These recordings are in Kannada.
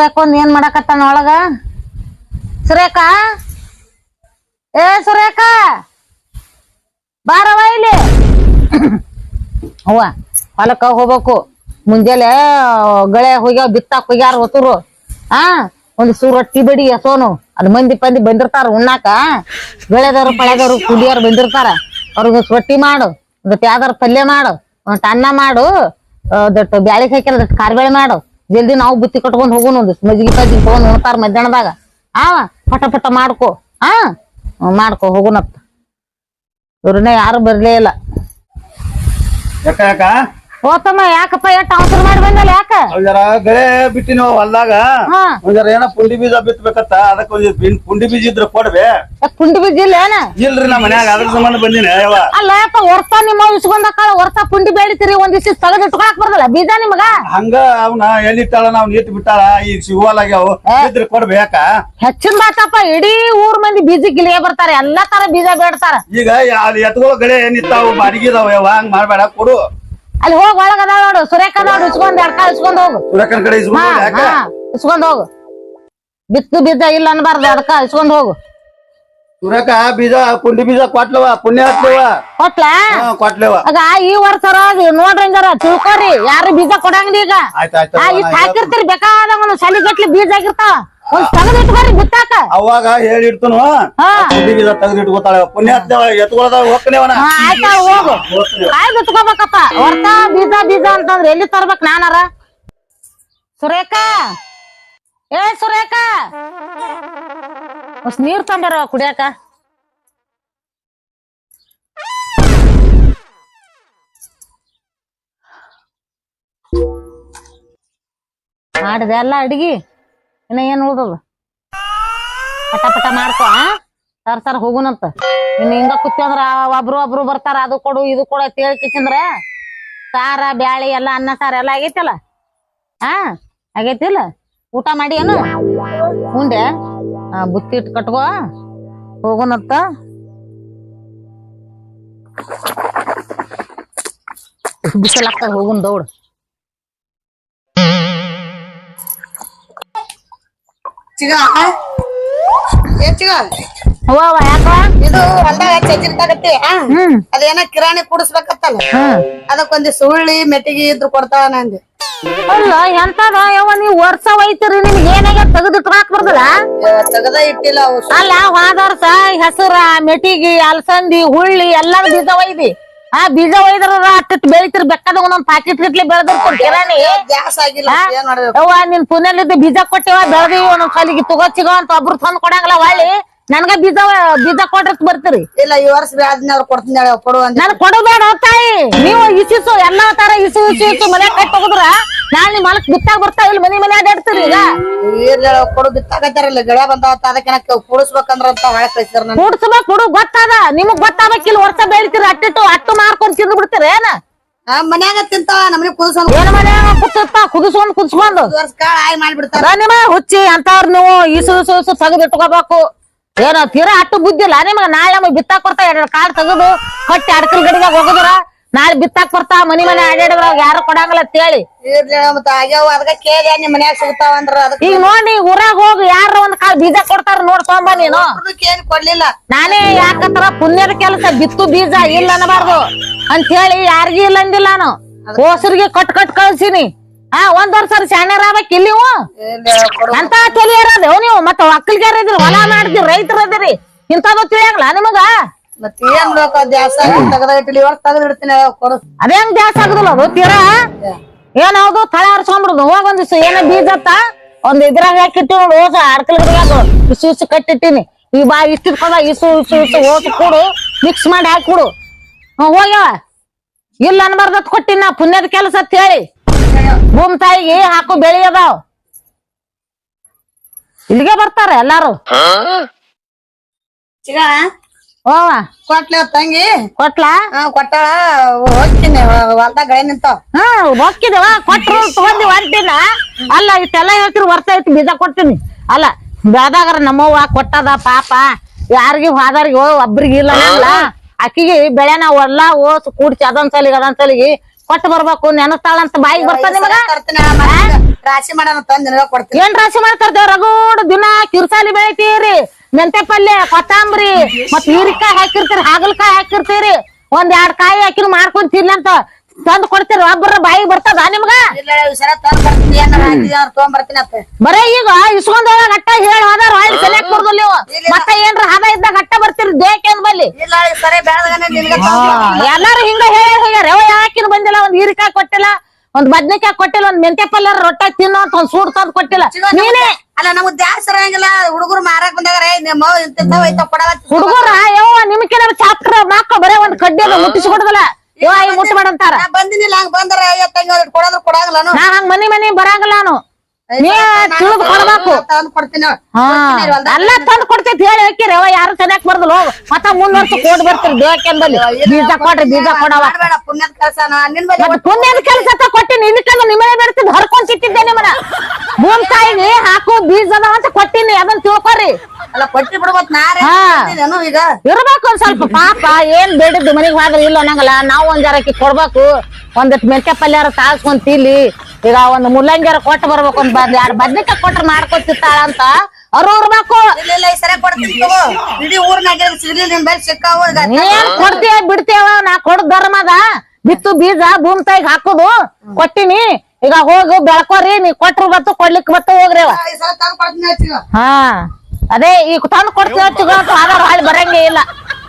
ಹಾಕೊಂಡ್ ಏನ್ ಮಾಡಕತ್ತಾನ ಒಳಗ? ಸುರೇಖ? ಏ ಸುರೇಖ! ಬಾರವ ಇಲ್ಲಿ. ಅವ್ವ, ಹೊಲಕ್ಕ ಹೋಗ್ಬೇಕು. ಮುಂಜಾನೆ ಗಳೆ ಹೋಗ್ಯಾವ, ಬಿತ್ತಾಕ್ ಹೋಗ್ಯಾರ ಹೋತರು ಆ, ಒಂದು ಸೂರ್ ರೊಟ್ಟಿ ಬಡಿ ಎಸೋನು. ಅದ್ ಮಂದಿ ಪಂದಿ ಬಂದಿರ್ತಾರ ಉಣ್ಣಾಕ. ಬೆಳೆದವ್ರು ಪಳೆದವ್ರು ಕುಡಿಯೋರು ಬಂದಿರ್ತಾರ. ಅವ್ರಿಗೆ ರೊಟ್ಟಿ ಮಾಡು. ಒಂದಟ್ ಯಾವ್ದಾರ ಪಲ್ಯ ಮಾಡು. ಒಂದ್ ಅನ್ನ ಮಾಡು. ದಟ್ಟು ಬ್ಯಾಳಿ ಹಾಕಿರ ದಟ್ ಕಾರ್ಬೇಳೆ ಮಾಡು. ಜಲ್ದಿ ನಾವು ಬುತ್ತಿ ಕಟ್ಕೊಂಡ್ ಹೋಗೋಣ ಒಂದು ಮಜ್ಜಿಗೆ ಪಜ್ಜಿಗೆ ತಗೊಂಡ್ ಉಣ್ತಾರ ಮಧ್ಯಾಹ್ನದಾಗ. ಆ, ಪಟ ಪಟ ಮಾಡ್ಕೋ. ಆ ಮಾಡ್ಕೊ ಹೋಗುನತ್ತ ಇವ್ರನ್ನ ಯಾರು ಬರ್ಲೇ ಇಲ್ಲ. ಹೋತಮ್ಮ ಯಾಕಪ್ಪ ಎಷ್ಟು ಅವಸರ ಮಾಡಿ ಬಂದಲ್ಲ ಯಾಕ? ಒಂದರ ಗಳೆ ಬಿಟ್ಟಿನ ಹೊಲ್ದಾಗ. ಹಾ. ಒಂದ್ ಜರ ಏನ ಪುಂಡಿ ಬೀಜ ಬಿತ್ತಬೇಕತ್ತ ಅದಕ್ಕ ಒಂದ್ ಬಿನ್- ಪುಂಡಿ ಬೀಜ ಇದ್ರ ಕೊಡ್ಬೆ. ಯಾಕ್ ಪುಂಡಿ ಇಲ್ಲ ಏನ? ಇಲ್ರಿ ನಮ್ಮ ಮನ್ಯಾಗ ಅದ್ರ ಸಂಬಂಧ ಬಂದಿನ ಅಲ್ಲ ಯಾಕ ವರ್ಷ ನಿಮ್ಮ ಇಸ್ಕೊಂಡಾಕ ವರ್ಷ ಪುಂಡಿ ಬೆಳಿತೀರಿ ಒಂದಿಷ್ಟು ತೆಗೆದು ಇಟ್ಕೊಳಕ್ ಬರ್ತಲ್ಲ ಬೀಜ ನಿಮಗ? ಹಂಗ ಅವ್ನ ಎಲ್ಲಿಟ್ಟಾಳ ನಾವ್ ನೀಟ್ ಬಿಟ್ಟಾಳ ಈಗ ಸಿಗುವಲ್ಲಾಗ್ಯಾವ ಇದ್ರ ಕೊಡ್ಬೆ ಯಾಕ? ಹೆಚ್ಚಿನ ಬಾತಪ್ಪ ಇಡೀ ಊರ್ ಮಂದಿ ಬೀಜ ಗಿಲಿಗೆ ಬರ್ತಾರೆ ಎಲ್ಲಾ ತರ ಬೀಜ ಬೇಡ್ತಾರ. ಈಗ ಎತ್ಕೊಳ್ಳೋ ಗಳೆ ಏನಿತ್ತಾವು ಬಾಡಿಗೆ ಇದಾವ ಯಾವ ಹಂಗ ಮಾಡ್ಬೇಡ ಕೊಡು. ಅಲ್ಲಿ ಹೋಗ್ ಒಳಗ ಅದಾವ ನೋಡು. ಸುರೇಖ ನೋಡು. ಇಸ್ಕೊಂಡ್ ಎಡ್ಕ ಇಸ್ಕೊಂಡ್ ಹೋಗು. ಕಡೆ ಹಾ ಇಸ್ಕೊಂಡು ಯಾಕ? ಹಾ. ಇಸ್ಕೊಂಡ್ ಹೋಗು. ಬಿತ್ತು ಬೀಜ ಇಲ್ಲ ಅನ್ಬಾರ್ದು. ಅದಕ್ಕ ಇಸ್ಕೊಂಡ್ ಹೋಗು. ಸುರಕ ಬೀಜ ಪುಂಡಿ ಬೀಜ ಕೊಟ್ಲವ? ಪುಣ್ಯ ಹತ್ಲವ ಕೊಟ್ಲಾ? ಹಾ ಕೊಟ್ಲವ. ಆಗ ಈ ವರ್ಷ ನೋಡ್ರಿ ಹಂಗಾರ ತಿಳ್ಕೊರಿ. ಯಾರು ಬೀಜ ಕೊಡಂಗಿಲ್ಲ ಈಗ. ಆಯ್ತಾಯ್ತು ಆ ಇಷ್ಟ ಹಾಕಿರ್ತೀರಿ. ಬೇಕಾದಂಗ ಒಂದು ಸಲಿ ಗಟ್ಲಿ ಬೀಜ ಆಗಿರ್ತಾವ. ಒಂದ್ ತೆಗೆದು ಇಟ್ಕೊರಿ ಬಿತ್ತಾಕ ಅವಾಗ ಹೇಳಿಡ್ತನು ಹಾ. ಪುಂಡಿ ಬೀಜ ತೆಗೆದು ಇಟ್ಕೋತಾಳ ಪುಣ್ಯ ಹತ್ತವ ಎತ್ಕೊಳ್ಳೋದ ಆಯ್ತಾ ಹೋಗು. ಕಾಯ್ ಬಿತ್ಕೋಬೇಕಪ್ಪ ಹೊರ್ತ ಬೀಜ ಬೀಜ ಅಂತಂದ್ರೆ ಎಲ್ಲಿ ತರ್ಬೇಕ್ ನಾನಾರ? ಸುರೇಖ. ಏ ಸುರೇಖ. ಅಷ್ಟ್ ನೀರ್ ತಂಬರ ಕುಡಿಯಾಕ? ಮಾಡಿದೆ ಎಲ್ಲ ಅಡಿಗೆ. ಇನ್ನ ಏನ್ ಉಳ್ದದ? ಪಟ ಪಟ ಮಾಡ್ಕೊ ಸರ್ ಸರ್, ಹೋಗುನಂತ. ಇನ್ನ ಹಿಂಗ ಕೂತ್ಕೊಂಡ್ರ ಒಬ್ರು ಒಬ್ರು ಬರ್ತಾರ, ಅದು ಕೊಡು, ಇದು ಕೊಡು ಅಂತ ಹೇಳಿ ಸಾರ, ಬ್ಯಾಳಿ, ಎಲ್ಲ ಅನ್ನ, ಸಾರ ಎಲ್ಲ ಆಗೈತಲ್ಲ? ಹಾ ಆಗೈತಿಲ್ಲ? ಊಟ ಮಾಡಿ ಏನು? ಮುಂದೆ ಬುತ್ತಿ ಇಟ್ಟು ಕಟ್ಕೋ, ಹೋಗುನಂತ. ಬಿಸಿಲಾಗ್ತದ ಹೋಗುನ್ ದೌಡ್. ಚಿಗ ಏ ಚಿಗ ಅವ್ವ ಯಾಕ ಇದು ಹೊಲ್ದಾಗ ಅದೇನ ಕಿರಾಣಿ ಕುಡಿಸ್ಬೇಕತ್ತಲ್ಲ. ಅದಕ್ಕೊಂದಿ ಸುಳ್ಳಿ ಮೆಟ್ಟಿಗೆ ಇದ್ರು ಕೊಡ್ತಾವ ನಂದು ಅಲ್ಲ ಎಂತದ? ಯವ್ವ ನೀವ್ ವರ್ಷ ಒಯ್ತೀರಿ ನಿಮ್ಗೆ ಏನಾಗ ತೆಗೆದು ಇಟ್ಕೊಳಕ್ ಬರ್ದಲ್ಲ? ತೆಗದ ಇಟ್ಟಿಲ್ಲ ಅಲ್ಲ ಹೋದ ವರ್ಷ ಹೆಸರ ಮೆಟಿಗಿ ಅಲಸಂದಿ ಹುಳ್ಳಿ ಎಲ್ಲಾ ಬೀಜ ಒಯ್ದಿ ಆ ಬೀಜ ಒಯ್ದ್ರ ಅಟ್ಟಿಟ್ ಬೆಳಿತಿರ್ ಬೆಕ್ಕದ ಒಂದೊಂದ್ ಪ್ಯಾಕೆಟ್ ಗಟ್ಲೆ ಬೆಳೆದಿರ್ತಾರ ಕಿರಾಣಿ. ಗ್ಯಾಸ್ ಆಗಿಲ್ಲ ಏನ್ ಮಾಡ್ಬೇಕು? ಅವ್ವ ನಿನ್ ಪುಣ್ಯಲಿದ್ದ ಬೀಜ ಕೊಟ್ಟಿವ ಬೆಳದಿ ಒಂದೊಂದ್ ಕಾಲಿಗೆ ತಗೋ ಸಿಗೋ ಅಂತ ಒಬ್ರು ತಂದ್ ಕೊಡಂಗಿಲ್ಲ ಹೊಳ್ಳಿ ನನ್ಗ ಬೀಜ ಬೀಜ ಕೊಟ್ರತ್ ಬರ್ತೀರಿ. ಇಲ್ಲ ಈ ವರ್ಷ ಕೊಡ್ತೀನಿ ಹೇಳಿ ಕೊಡು ಅಂತ. ನನ್ ಕೊಡಬೇಡ ತಾಯಿ. ನೀವು ಇಸಿಸು ಎಲ್ಲಾ ತರ ಇಸು ಇಸು ಇಸು ಮನೆ ಕಟ್ಟಿ ಹೋಗುದ್ರ ನಾಳೆ ನಿಮ್ಮ ಹೊಲಕ್ ಬಿತ್ತಾಗ ಬರ್ತಾ ಇಲ್ಲಿ ಮನಿ ಮನೆ ಅಡ್ಯಾಡ್ತೀರಿ ಈಗ? ಹೇಳು, ಕೊಡು ಬಿತ್ತಾಕತ್ತಾರಲ್ಲ ಗಿಡ ಬಂದಾವತ್ತ ಅದಕ್ಕೆ ಕುಡಿಸ್ಬೇಕಂದ್ರ ಅಂತ ಹೊಳೆ ಕಳಿಸ್ತಾರ ನನ್ ಕೂಡ್ಸ್ಬೇಕ್ ಹುಡು ಗೊತ್ತದ. ನಿಮಗ್ ಗೊತ್ತಾಗಕ್ಕಿಲ್ಲ ವರ್ಷ ಬೆಳಿತೀರಿ ಅಟ್ಟಿಟ್ಟು ಅಟ್ಟು ಮಾರ್ಕೊಂಡ್ ತಿಂದು ಬಿಡ್ತೀರಿ ಏನ? ಮನ್ಯಾಗ ತಿಂತಾವ ನಮ್ಮನೆ ಕುದಿಸೋನ್ ಏನ್ ಮನೆ ಕುದಿಸ್ತಾ ಕುದಿಸ್ಕೊಂಡ್ ಕುದಿಸ್ಕೊಂಡು ಕಾಳ ಆಯ್ ಮಾಡ್ಬಿಡ್ತಾರ. ನಿಮ್ಮ ಹುಚ್ಚಿ ಅಂತವ್ರ ನೀವು ಇಸು ಇಸು ಇಸು ತೆಗೆದು ಇಟ್ಕೋಬೇಕು. ಏನೋ ತೀರಾ ಅಟ್ಟು ಬುದ್ಧಿಲ್ಲ ನಿಮಗ? ನಾಳೆ ನಮಗ್ ಬಿತ್ತಾಕ್ ಬರ್ತಾ ಎರಡು ಕಾಳು ತೆಗೆದು ಕಟ್ಟಿ ಅಡ್ಕಲ್ ಗಡಿಗೆ ಹೋಗುದ್ರ? ನಾಳೆ ಬಿತ್ತಾಕ್ ಬರ್ತಾ ಮನಿ ಮನೆ ಅಡ್ಯಾಡಿದ್ರ ಯಾರು ಕೊಡಂಗಿಲ್ಲ ಅಂತ ಹೇಳಿ. ಇರ್ಲಿ ಹೇಳು, ಮತ್ತ ಆಗ್ಯಾವ ಅದಕ್ಕ ಕೇಳಿ ನಿಮ್ ಮನ್ಯಾಗ ಸಿಗ್ತಾವ ಅಂದ್ರ ಅದಕ್ಕೆ ಈಗ ನೋಡಿ ಊರಾಗ ಹೋಗಿ ಯಾರ ಒಂದ್ ಕಾಲ್ ಬೀಜ ಕೊಡ್ತಾರ ನೋಡ್ ತೊಂಬ ನೀನು. ಕೊಡ್ಲಿಲ್ಲ. ನಾನೇ ಯಾಕಂದ್ರ ಪುಣ್ಯದ ಕೆಲಸ ಬಿತ್ತು ಬೀಜ ಇಲ್ಲ ಅನ್ನಬಾರ್ದು ಅಂತ ಹೇಳಿ ಯಾರಿಗೂ ಇಲ್ಲ ಅಂದಿಲ್ಲ ನಾನು ಹೋಸರಿಗೆ ಕಟ್ ಕಟ್ ಕಳ್ಸಿನಿ. ಆ ಒಂದ್ ವರ್ಷ ಶಾಣ್ಯರ ಆಗ್ಬೇಕು ಇಲ್ಲಿ ಅಂತ ತಲಿ ಇರೋದು ನೀವು ಮತ್ತ ಒಕ್ಕಲ್ಗಾರ ಇದ್ರಿ ಹೊಲ ಮಾಡಿದ್ರಿ ರೈತರ ಇದ್ರಿ ಇಂಥದ್ದು ತಿಳಿಯಂಗಿಲ್ಲ ನಿಮಗ? ಮತ್ ಏನ್ ಗ್ಯಾಸ್ ತೆಗದ ಇಟ್ಟಿಲ್ಲ ವರ್ಷ ತೆಗದ್ ಇಡ್ತೀನಿ ಹೇಳು, ಕೊಡು. ಅದೇ ಜಾಸ್ತಿ ಆಗುದಿಲ್ಲ ಅದು ತೀರಾ? ಏನೌದು ತಳ ಹರ್ಸ್ಕೊಂಡ್ಬಿಡುದು ಹೋಗ ಒಂದ್ ದಿವ್ಸ ಏನ ಬೀಜ ಅತ್ತ? ಒಂದ್ ಇದ್ರಾಗ ಹಾಕಿಟ್ಟಿ ನೋಡು ಹೋಸ ಅಡ್ಕಲ್ ಗಿಡದಾಗ ಇಸು ಇಸು ಕಟ್ಟಿಟ್ಟಿನಿ ಈ ಬಾ ಇಷ್ಟು ಇಟ್ಕೊಂಡ ಇಸು ಇಸು ಇಸು ಹೋಸ ಕೊಡು. ಮಿಕ್ಸ್ ಮಾಡಿ ಹಾಕಿ ಕೊಡು. ಹ್ಮ್ ಹೋಗ್ಯಾವ. ಇಲ್ಲ ಅನ್ಬಾರ್ದತ್ ಕೊಟ್ಟಿನ ನಾ ಪುಣ್ಯದ ಕೆಲಸ ಅಂತ ಹೇಳಿ. ಭೂಮಿ ತಾಯಿಗೆ ಹಾಕು ಬೆಳಿ ಅದಾವ. ಇಲ್ಲಿಗೆ ಬರ್ತಾರ ಎಲ್ಲಾರು. ಚಿಗ ಓವ ಕೊಟ್ಲ ತಂಗಿ. ಕೊಟ್ಲಾ? ಹಾ ಕೊಟ್ಟಾಳ. ಹೋಗ್ತೀನಿ. ಹೊಲ್ದಾಗ ಗಳೆ ನಿಂತಾವ ಹಾ ಹೋಗಿದವ ಕೊಟ್ರು ತಗೊಂಡಿ ಒಂಟಿನ ಅಲ್ಲ ಇಷ್ಟೆಲ್ಲ ಹೇಳ್ತಿರು ಐತಿ ಬೀಜ ಕೊಡ್ತೀನಿ. ಅಲ್ಲ ಬೆಳ್ದಾಗರ ನಮ್ಮವ್ವ ಕೊಟ್ಟದ ಪಾಪ. ಯಾರಿಗೆ ಹೋದಾರಿಗೆ ಒಬ್ರಿಗೆ ಇಲ್ಲ ಅಲ್ಲ ಬೆಳೆ ಬೆಳೆನ ಎಲ್ಲ ಓಸ್ ಕೂಡ್ಸಿ ಅದೊಂದ್ ಸಲಿಗೆ ಅದೊಂದ್ ಸಲಿಗೆ ಕೊಟ್ಟು ಬರ್ಬೇಕು ನೆನಸ್ತಾಳಂತ ಬಾಯಿಗೆ ಬರ್ತದ ನಿಮಗ? ರಾಶಿ ಮಾಡೋಣ ತಂದ್ ಕೊಡ್ತೀನಿ. ಏನ್ ರಾಶಿ ಮಾಡ್ತಾರ ರಗೋಡ್ ದಿನ ಕಿರ್ಸಾಲಿ ಬೆಳಿತೀರಿ. ಮೆಂತೆ ಪಲ್ಯ ಕೊತ್ತಂಬರಿ ಮತ್ ಹೀರಿಕಾಯಿ ಹಾಕಿರ್ತೀರಿ ಹಾಗಲಕಾಯಿ ಹಾಕಿರ್ತೀರಿ. ಒಂದ್ ಎರಡ್ ಕಾಯಿ ಹಾಕಿನ ಮಾಡ್ಕೊಂಡ್ ಅಂತ ತಂದ್ ಕೊಡ್ತೀರಿ ಒಬ್ಬರ ಬಾಯಿ ಬರ್ತದ ನಿಮ್ಗ? ಬರೇ ಈಗ ಇಸ್ಕೊಂಡ್ ಹೋದಾಗ ಅಟ್ಟ ಹೇಳಿ ಹೋದಾರ ಹೊಳ್ಳಿ ಸೆಲೆಕ್ಟ್ ಕೊಡ್ದಲ್ ನೀವು. ಮತ್ತ ಏನ್ರ ಹದ ಇದ್ದಾಗ ಅಟ್ಟ ಬರ್ತೀರಿ ದೇಕೇನ್ ಬಲ್ಲಿ? ಎಲ್ಲಾರು ಹಿಂಗ ಹೇಳಿ ಹೋಗ್ಯಾರ ಯಾವ ಯಾಕಿನ ಬಂದಿಲ್ಲ ಒಂದ್ ಹೀರಿಕಾಯಿ ಕೊಟ್ಟಿಲ್ಲ ಒಂದ್ ಬದ್ನಿಕಾಯಿ ಕೊಟ್ಟಿಲ್ಲ ಒಂದ್ ಮೆಂತೆ ಪಲ್ಯ ರೊಟ್ಟಿ ತಿನ್ನೋ ಅಂತ ಒಂದ್ ಸೂಟ್ ತಂದ್ ಕೊಟ್ಟಿಲ್ಲ. ನೀನೇ ಅಲ್ಲ ನಮಗ್ ದ್ಯಾಸ್ ಇರಂಗಿಲ್ಲ ಹುಡುಗರು ಮಾರಾಕ್ ಬಂದಾಗ ಹುಡುಗರ ಯವ್ವ ನಿಮ್ಕಿನ ಚಾಪ್ಟರ್ ಮಕ್ಕಳು ಬರೇ ಒಂದ್ ಕಡ್ಡಿ ಮುಟ್ಟಿಸಿ ಕೊಡದಲ್ಲ. ಈಗ ಮುಟ್ಟ ಮಾಡಂತಾರ. ಬಂದಿನಿಲ್ಲ ಹಂಗ ಬಂದ್ರ ಕೊಡೋದ್ರ ಕೊಡಂಗಿಲ್ಲ ನಾ ಹಂಗ ಮನಿ ಮನಿ ಬರಂಗಿಲ್ಲ ನಾನು ನೀ ತಿಳಿದು ಕೊಡ್ಬೇಕು. ಎಲ್ಲ ತಂದ್ ಕೊಡ್ತೈತಿ ಹೇಳಿ ಹಾಕಿರಿ ಅವ ಯಾರು ಚೆನ್ನಾಗ್ ಬರ್ದಲ್ಲ. ಮತ್ತ ಮುಂದ್ವರ್ಷ ಕೋಟ್ ಬರ್ತೀರಿ ದೇವಕ್ಕೆ ಬಲ್ಲಿ ಬೀಜ ಕೊಡ್ರಿ ಬೀಜ ಕೊಡವ. ಪುಣ್ಯದ ಕೆಲಸ ನಿನ್. ಬಲ್ಲಿ ಪುಣ್ಯದ ಕೆಲಸ ಕೊಟ್ಟಿನಿ. ಇದಕ್ಕೆಲ್ಲ ನಿಮ್ಮನೆ ಬೆಡ್ತಿದ್ ಹರ್ಕೊಂಡ್ ಸಿಕ್ಕಿದ್ದೆ ನಿಮ್ಮನ ಭೂಮ್ ತಾಯಿಗೆ ಹಾಕು ಬೀಜ ಅಂತ ಕೊಟ್ಟಿನಿ. ಅದನ್ನ ತಿಳ್ಕೊರಿ ಕೊಟ್ಟಿ ಇರ್ಬೇಕು ಒಂದ್ ಸ್ವಲ್ಪ. ಪಾಪ ಏನ್ ಬೇಡಿದ್ದು ಮನಿಗ್ ಹೋದ್ರೆ ಇಲ್ಲ ಅನ್ನಂಗಲ್ಲ. ನಾವು ಒಂದ್ ಜರಕ್ಕೆ ಕೊಡ್ಬೇಕು. ಒಂದಷ್ಟು ಮೆಂತ್ಯ ಪಲ್ಯಾರ ತಾಳ್ಸ್ಕೊಂಡ್ ಈಗ ಒಂದ್ ಮುಲ್ಲಂಗಿಯರ ಕೊಟ್ಟು ಬರ್ಬೇಕು ಅಂತ ಬಂದ್ ಯಾರು ಬದ್ನಿಕಾಯಿ ಕೊಟ್ರ ಮಾಡ್ಕೊತಿರ್ತಾಳ ಅಂತ ಅವ್ರು ಇಲ್ಲ ಇಲ್ಲ ಈ ಸರಿ ಕೊಡ್ತೀನಿ ತಗೋ. ಇಡೀ ಊರ್ನಾಗ ಸಿಗ್ಲಿ ನಿನ್ ಬಲ್ಲಿ ಸಿಕ್ಕಾವು ಈಗ ನೀನ್ ಕೊಡ್ತೀಯ ಬಿಡ್ತೇವ ನಾ ಕೊಡ್ ಧರ್ಮದ ಅದ. ಬಿತ್ತು ಬೀಜ ಭೂಮಿ ತಾಯಿಗ್ ಹಾಕುದು. ಕೊಟ್ಟಿನಿ. ಈಗ ಹೋಗು ಬೆಳ್ಕೋರಿ. ನೀ ಕೊಟ್ರು ಬತ್ತು ಕೊಡ್ಲಿಕ್ ಬತ್ತು ಹೋಗ್ರಿ ಅವ. ಈ ಸಲ ತಂದ್ ಕೊಡ್ತೀನಿ ಹೇಳ್ತೀನಿ ಹಾ. ಅದೇ ಈಗ ತಂದು ಕೊಡ್ತೀವಿ ಚಿಗೋ ಅಂತ ಆಧಾರ ಹಾಳಿ ಬರಂಗೇ ಇಲ್ಲ.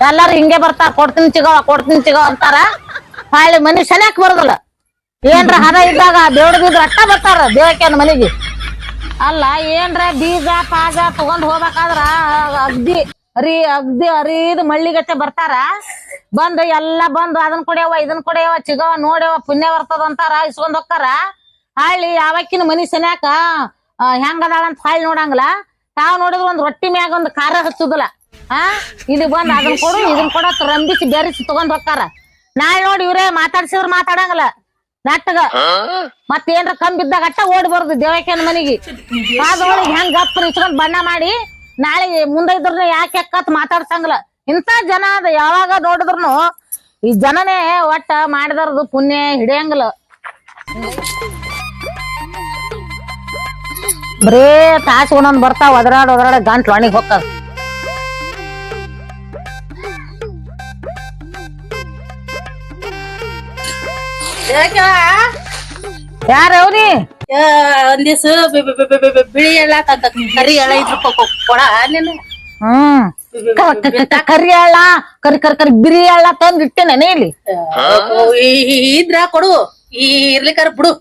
ಎಲ್ಲಾರು ಹಿಂಗೆ ಬರ್ತಾರ. ಕೊಡ್ತೀನಿ ಚಿಗೋ ಕೊಡ್ತೀನಿ ಚಿಗೋ ಅಂತಾರ. ಹಾಳಿ ಮನಿ ಸನ್ಯಾಕ್ ಬರೋದಿಲ್ಲ. ಏನ್ರ ಹಣ ಇದ್ದಾಗ ಬೇಡ ಬೀದ್ರ ಅಟ್ಟ ಬರ್ತಾರ ದೇವಕ್ಕನ ಮನೆಗೆ. ಅಲ್ಲ, ಏನ್ರ ಬೀಜ, ಪಾಜ ತಗೊಂಡ್ ಹೋಗ್ಬೇಕಾದ್ರ ಅಗ್ದಿ, ಅರಿ, ಅಗ್ದಿ ಅರಿದ ಮಳ್ಳಿಗಟ್ಟೆ ಬರ್ತಾರ. ಬಂದು ಎಲ್ಲ ಬಂದು ಅದನ್ ಕೊಡ್ಯವ, ಇದನ್ ಕೊಡ್ಯವ, ಚಿಗವ, ನೋಡ್ಯವ, ಪುಣ್ಯ ಬರ್ತದ ಅಂತಾರ, ಇಸ್ಕೊಂಡ್ ಹೋಗ್ತಾರ. ಹಳ್ಳಿ ಯಾವಕ್ಕಿನ ಮನಿ ಸನ್ಯಾಕ ಹೆಂಗದಾಳ ಅಂತ ಹಳ್ಳಿ ನೋಡಂಗಿಲ್ಲ. ತಾವ್ ನೋಡಿದ್ರ ಒಂದ್ ರೊಟ್ಟಿ ಮ್ಯಾಗ ಒಂದ್ ಖಾರ ಹಚ್ಚುದಿಲ್ಲ. ಆ, ಇಲ್ಲಿ ಬಂದ್ ಅದನ್ ಕೊಡು, ಇದನ್ ಕೊಡ ರಂಬಿಸಿ ಬೆರೆಸಿ ತಗೊಂಡ್ ಹೋಗ್ತಾರ. ನಾಳೆ ನೋಡಿ ಇವ್ರೆ ಮಾತಾಡ್ಸಿದ್ರ ಮಾತಾಡಂಗಿಲ್ಲ. ನೆಟ್ಟಗ. ಏನ್ರ ಕಮ್ಮಿ ಬಿದ್ದಾಗ ಅಟ್ಟ ಓಡಿ ಬರುದು ದೇವಕ್ಕನ ಮನಿಗೆ. ಪಾದೊಳಗೆ ಹೆಂಗ್ ಗಪ್ಪ ಇಸ್ಕೊಂಡ್ ಬಣ್ಣ ಮಾಡಿ ನಾಳೆ ಮುಂದೆ ಇದ್ರ ಯಾಕೆ ಅಕ್ಕತ್ ಮಾತಾಡ್ಸಂಗಲ್ಲ. ಇಂತ ಜನ ಅದ ಯಾವಾಗ ನೋಡಿದ್ರು ಈ ಜನನೇ ಒಟ್ಟ ಮಾಡಿದಾರದು ಪುಣ್ಯ ಹಿಡಿಯಂಗಲ್ಲ. ಬರೇ ತಾಸು ಒಂದೊಂದ್ ಬರ್ತಾವ ಒದರಾಡ್ ಒದರಾಡ ಗಂಟ್ಲು ಒಣಗಿ ಹೋಗ್ತಾವ. ಯಾರ ಅವ್ರಿ? ಒಂದ್ ದಿವ್ಸ ಬಿಳಿ ಎಳ್ಳ ಕರಿ ಎಳ್ಳ ಇದ್ರ ಕೊಡ ನೀನು. ಹ್ಮ್. ಕರಿ ಅಳ್ಳ ಕರಿ ಕರಿ ಕರಿ ಬಿರಿ ಅಳ್ಳ ತಂದ್ ಇಟ್ಟೇನೆ ಇಲ್ಲಿ. ಇದ್ರ ಕೊಡು. ಈ ಇರ್ಲಿಕ್ಕಾರ ಬಿಡು.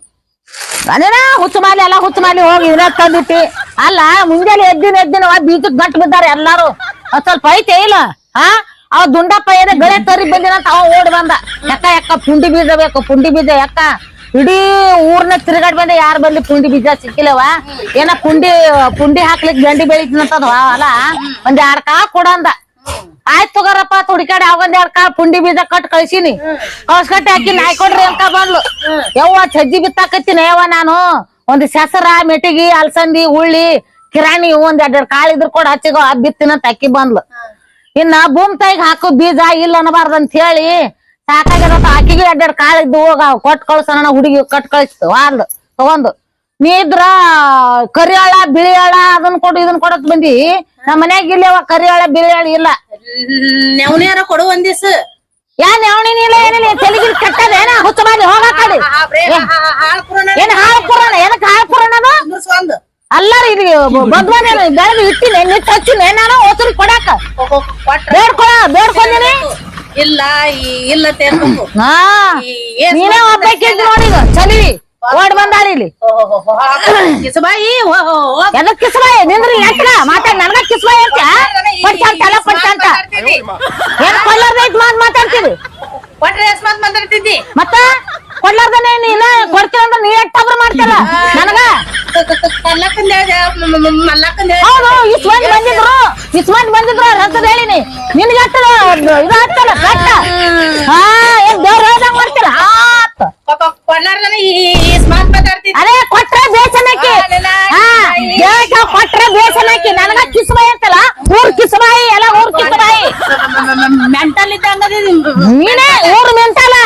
ಅದೇನ ಹುಚ್ಚು ಮಾಲಿ ಎಲ್ಲ ಹುಚ್ಚು ಮಾಲಿ ಹೋಗಿ ಇವ್ರ ತಂದಿಟ್ಟಿ ಅಲ್ಲ ಮುಂಜಾನೆ ಎದ್ದಿನ ಎದ್ದಿನ ಬೀಜಕ್ ಗಂಟ್ ಬಿದ್ದಾರ ಎಲ್ಲಾರು. ಸ್ವಲ್ಪ ಐತೆ ಇಲ್ಲ? ಹಾ ಅವ ದುಂಡಪ್ಪ ಏನ ಗಳೆ ತರಿ ಬಂದಿನ ಅಂತ ಅವ ಓಡಿ ಬಂದ. ಯಾಕ ಯಾಕ ಪುಂಡಿ ಬೀಜ ಬೇಕು, ಪುಂಡಿ ಬೀಜ ಯಾಕ ಇಡೀ ಊರ್ನ ತಿರುಗಾಡ್ ಬಂದ, ಯಾರ ಬರ್ಲಿ ಪುಂಡಿ ಬೀಜ ಸಿಕ್ಕಿಲ್ಲವ. ಏನ ಪುಂಡಿ ಪುಂಡಿ ಹಾಕ್ಲಿಕ್ ಗಂಡಿ ಬೆಳಿತೀನಂತದ ಅಲ್ಲ? ಒಂದ್ ಎರಡ್ ಕಾ ಕೊಡಂದ ಆಯ್ತ್ ತಗೋರಪ್ಪ ತುಡಿಕಾಡಿ ಅವಂದ್ ಎರಡ್ ಕಾ ಪುಂಡಿ ಬೀಜ ಕಟ್ ಕಳ್ಸಿನಿ. ಕಳ್ಸ್ಕಟ್ಟಿ ಹಾಕಿ ನಾಯ್ ಕೊಡ್ರಿ ಅಂತ ಬಂದ್ಲು. ಯವ್ವ, ಸಜ್ಜಿ ಬಿತ್ತಾಕತ್ತೀನಿ, ಯವ್ವ ನಾನು. ಒಂದ್ ಸೆಸರ ಮೆಟಿಗಿ ಅಲ್ಸಂದಿ ಉಳ್ಳಿ ಕಿರಾಣಿ, ಒಂದ್ ಎರಡ್ ಕಾಳು ಇದ್ರ ಕೊಡ್ ಹಚ್ಚಿಗೋ, ಅದ್ ಬಿತ್ತಿನಂತ ಅಕ್ಕಿ ಬಂದ್ಲು. ಇನ್ನ ಭೂಮ್ ತಾಯಿಗ್ ಹಾಕು ಬೀಜ ಇಲ್ಲ ಅನ್ನಬಾರ್ದು ಅಂತ ಹೇಳಿ ಸಾಕಾಗಿರತ್ತ ಆಕಿಗೆ ಎರಡೆರಡು ಎರಡ್ ಕಾಳು ಇದ್ದು ಹೋಗ ಕೊಟ್ ಕಳ್ಸೋಣ ಹುಡುಗಿ ಕಟ್ ಕಳಿಸ್ತು ವಾರ್ದು ತಗೊಂಡು. ನೀ ಇದ್ರ ಕರಿಯಾಳ ಬಿಳಿಯಾಳ ಬಿಳಿ ಅದನ್ ಕೊಡು ಇದನ್ ಕೊಡಕ್ ಬಂದಿ. ನಮ್ಮ ಮನ್ಯಾಗ ಇಲ್ಲವ ಅವ ಹಳ ಬಿಳಿ ಹಳ ಇಲ್ಲ. ನೆವನಿಯಾರ ಕೊಡು ಒಂದ್ ದಿವ್ಸ. ಯಾನ್ ಯಾವಣಿನ ಇಲ್ಲ ಏನಿಲ್ಲ ತೆಲಿಗಿಲ್ ಏನ ಹುಚ್ಚ ಮಾಡಿ ಹೋಗ ಆ ಕಡೆ ಏನ್ ಹಾಳು ಪುರಾಣ ಏನಕ್ಕೆ ಹಾಳು ಪುರಾಣ ಅಲ್ಲಾರ ಇದು ಭಗವಾನ್ ಬೆಳಗ್ಗೆ ಇಟ್ಟಿನಿ ನಿಟ್ಟು ಹಚ್ಚಿನಿ ನಾನು ಹೊಸರು ಕೊಡಾಕ ಬೇಡ್ಕೊಳ ಬೇಡ್ಕೊಂಡಿನಿ. ಇಲ್ಲ ಇಲ್ಲ ಹಾ ನೀನೇ ಒಬ್ಬಾಕಿದ್ ನೋಡಿ ಈಗ ಚಲಿವಿ ಓಡ್ ಬಂದಾಳ ಇಲ್ಲಿ. ಕಿಸಬಾಯಿ ಎದಕ್ ಕಿಸ್ಬಾಯಿ? ನಿಂದ್ರಿ ಎಟ್ಲ ಮಾತಾಡ್ ನನಗ ಕಿಸಬಾಯಿ ಅಂತ? ಪಡ್ಸಂತ ಅಲ್ಲ ಪಡ್ಸಂತ ಏನ್ ಕೊಡ್ಲಾರ್ದೈತ್ ಮಾತ್ ಮಾತಾಡ್ತೀವಿ ಕೊಟ್ರೆ ಎಷ್ಟ್ ಮಾತ್ ಮಾತಾಡ್ತಿದ್ದಿ. ಮತ್ತ? ಕೊಡ್ಲಾರ್ದನೆ ನೀನ ಕೊಡ್ತೀರ ಅಂದ್ರೆ ನೀ ಎಟ್ಟಬ್ರು ಮಾಡ್ತಾರ ನನಗ ಹೌದು ಇಸ್ ಮಂದಿ ಬಂದಿದ್ರು ಇಸ್ ಮಂದಿ ಬಂದಿದ್ರು ರಸದ ಹೇಳಿನಿ ನಿನ್ಗೆ ಅಷ್ಟ ಇದು ಆಗ್ತಲ್ಲ ಕಟ್ಟ ಹಾ ಏನ್ ದೇವ್ರ ಹೇಳ್ದಂಗ್ ಮಾಡ್ತೀರ ಆತ್ ಕೊಡ್ಲಾರ್ದನ ಈ ಮಾತ್ ಮಾತಾಡ್ತಿದ್ದಿ ಅದೇ ಕೊಟ್ರೆ ಬೇಸನಕ್ಕಿ ಹಾ ದೇವಕ್ಕೆ ಕೊಟ್ರೆ ಬೇಸನಕ್ಕಿ ನನಗ ಕಿಸ್ಬಾಯಿ ಅಂತಲ್ಲ ಊರ್ ಕಿಸ್ಬಾಯಿ ಎಲ್ಲ ಊರ್ ಕಿಸ್ಬಾಯಿ ಮೆಂಟಲ್ ಇದ್ದಂಗ ನೀನೇ ಊರ್ ಮೆಂಟಲ್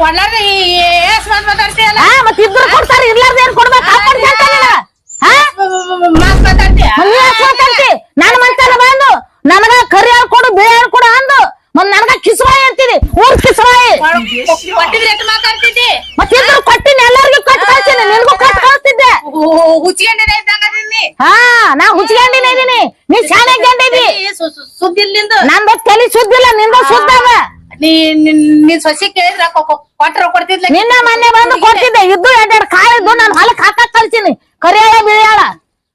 ಕೊಡ್ಲಾರ್ದೆ ಎಷ್ಟ್ ಮಾತ್ ಮಾತಾಡ್ತೀಯಲ್ಲ? ಹಾ ಮತ್ತೆ ಇದ್ರು ಕೊಡ್ತಾರ ಇರ್ಲಾರ್ದ ಏನ್ ಕೊಡ್ಬೇಕು? ನೀನು. ಹಾ? ಮಾತ್ ಮಾತಾಡ್ತೀಯ? ಯಾಕ್ ಮಾತಾಡ್ತಿ. ನನ್ ಮನ್ಸಲ್ಲ ಬಂದು ನನಗ ಕರಿ ಕೊಡು ಬೇಳೆ ಕೊಡು ಅಂದು ಮತ್ ನನಗ ಕಿಸ್ವಾಯಿ ಅಂತೀನಿ. ಊರ್ ಕಿಸುವಾಯಿ. ಕೊಟ್ಟಿದ್ರೆ ಎಷ್ಟು ಮಾತಾಡ್ತಿದ್ದಿ? ಮತ್ ಇದ್ರು ಕೊಟ್ಟಿನಿ ಎಲ್ಲರಿಗೂ ಕೊಟ್ಟು ಕಳ್ಸಿನಿ ನಿನ್ಗೂ ಕೊಟ್ಟು ಹುಚ್ಚಿಗೆಂಡಿನ ಇದ್ದಂಗ. ಹಾ ನಾ ಹುಚ್ಚಿಗಂಡಿನ ಇದೀನಿ. ನೀ ಶಾಣೆ ಗಂಡಿದಿ ಈ ಸು- ಸು- ಸುದ್ದಿ ಇಲ್ಲ ನಿಂದು ತಲಿ ಸುದ್ದಿಲ್ಲ ನಿಂದ ಸುದ್ದ ನೀ ನಿನ್ ನಿನ್ ಸೊಸಿ ಕೇಳಿದ್ರ ಕೊ- ಕೊ- ಕೊಟ್ರ ಕೊಡ್ತಿದ್ಲ ನಿನ್ನೆ ಮೊನ್ನೆ ಬಂದು ಕೊಟ್ಟಿದ್ದೆ. ಇದ್ದು ಎರಡೆರಡು ಕಾಳಿದ್ದು ನಾನು ಹೊಲಕ್ ಹಾಕಕ್ ಕಳ್ಸೀನಿ. ಕರಿಯಾಳ ಬಿಳಿಯಾಳ.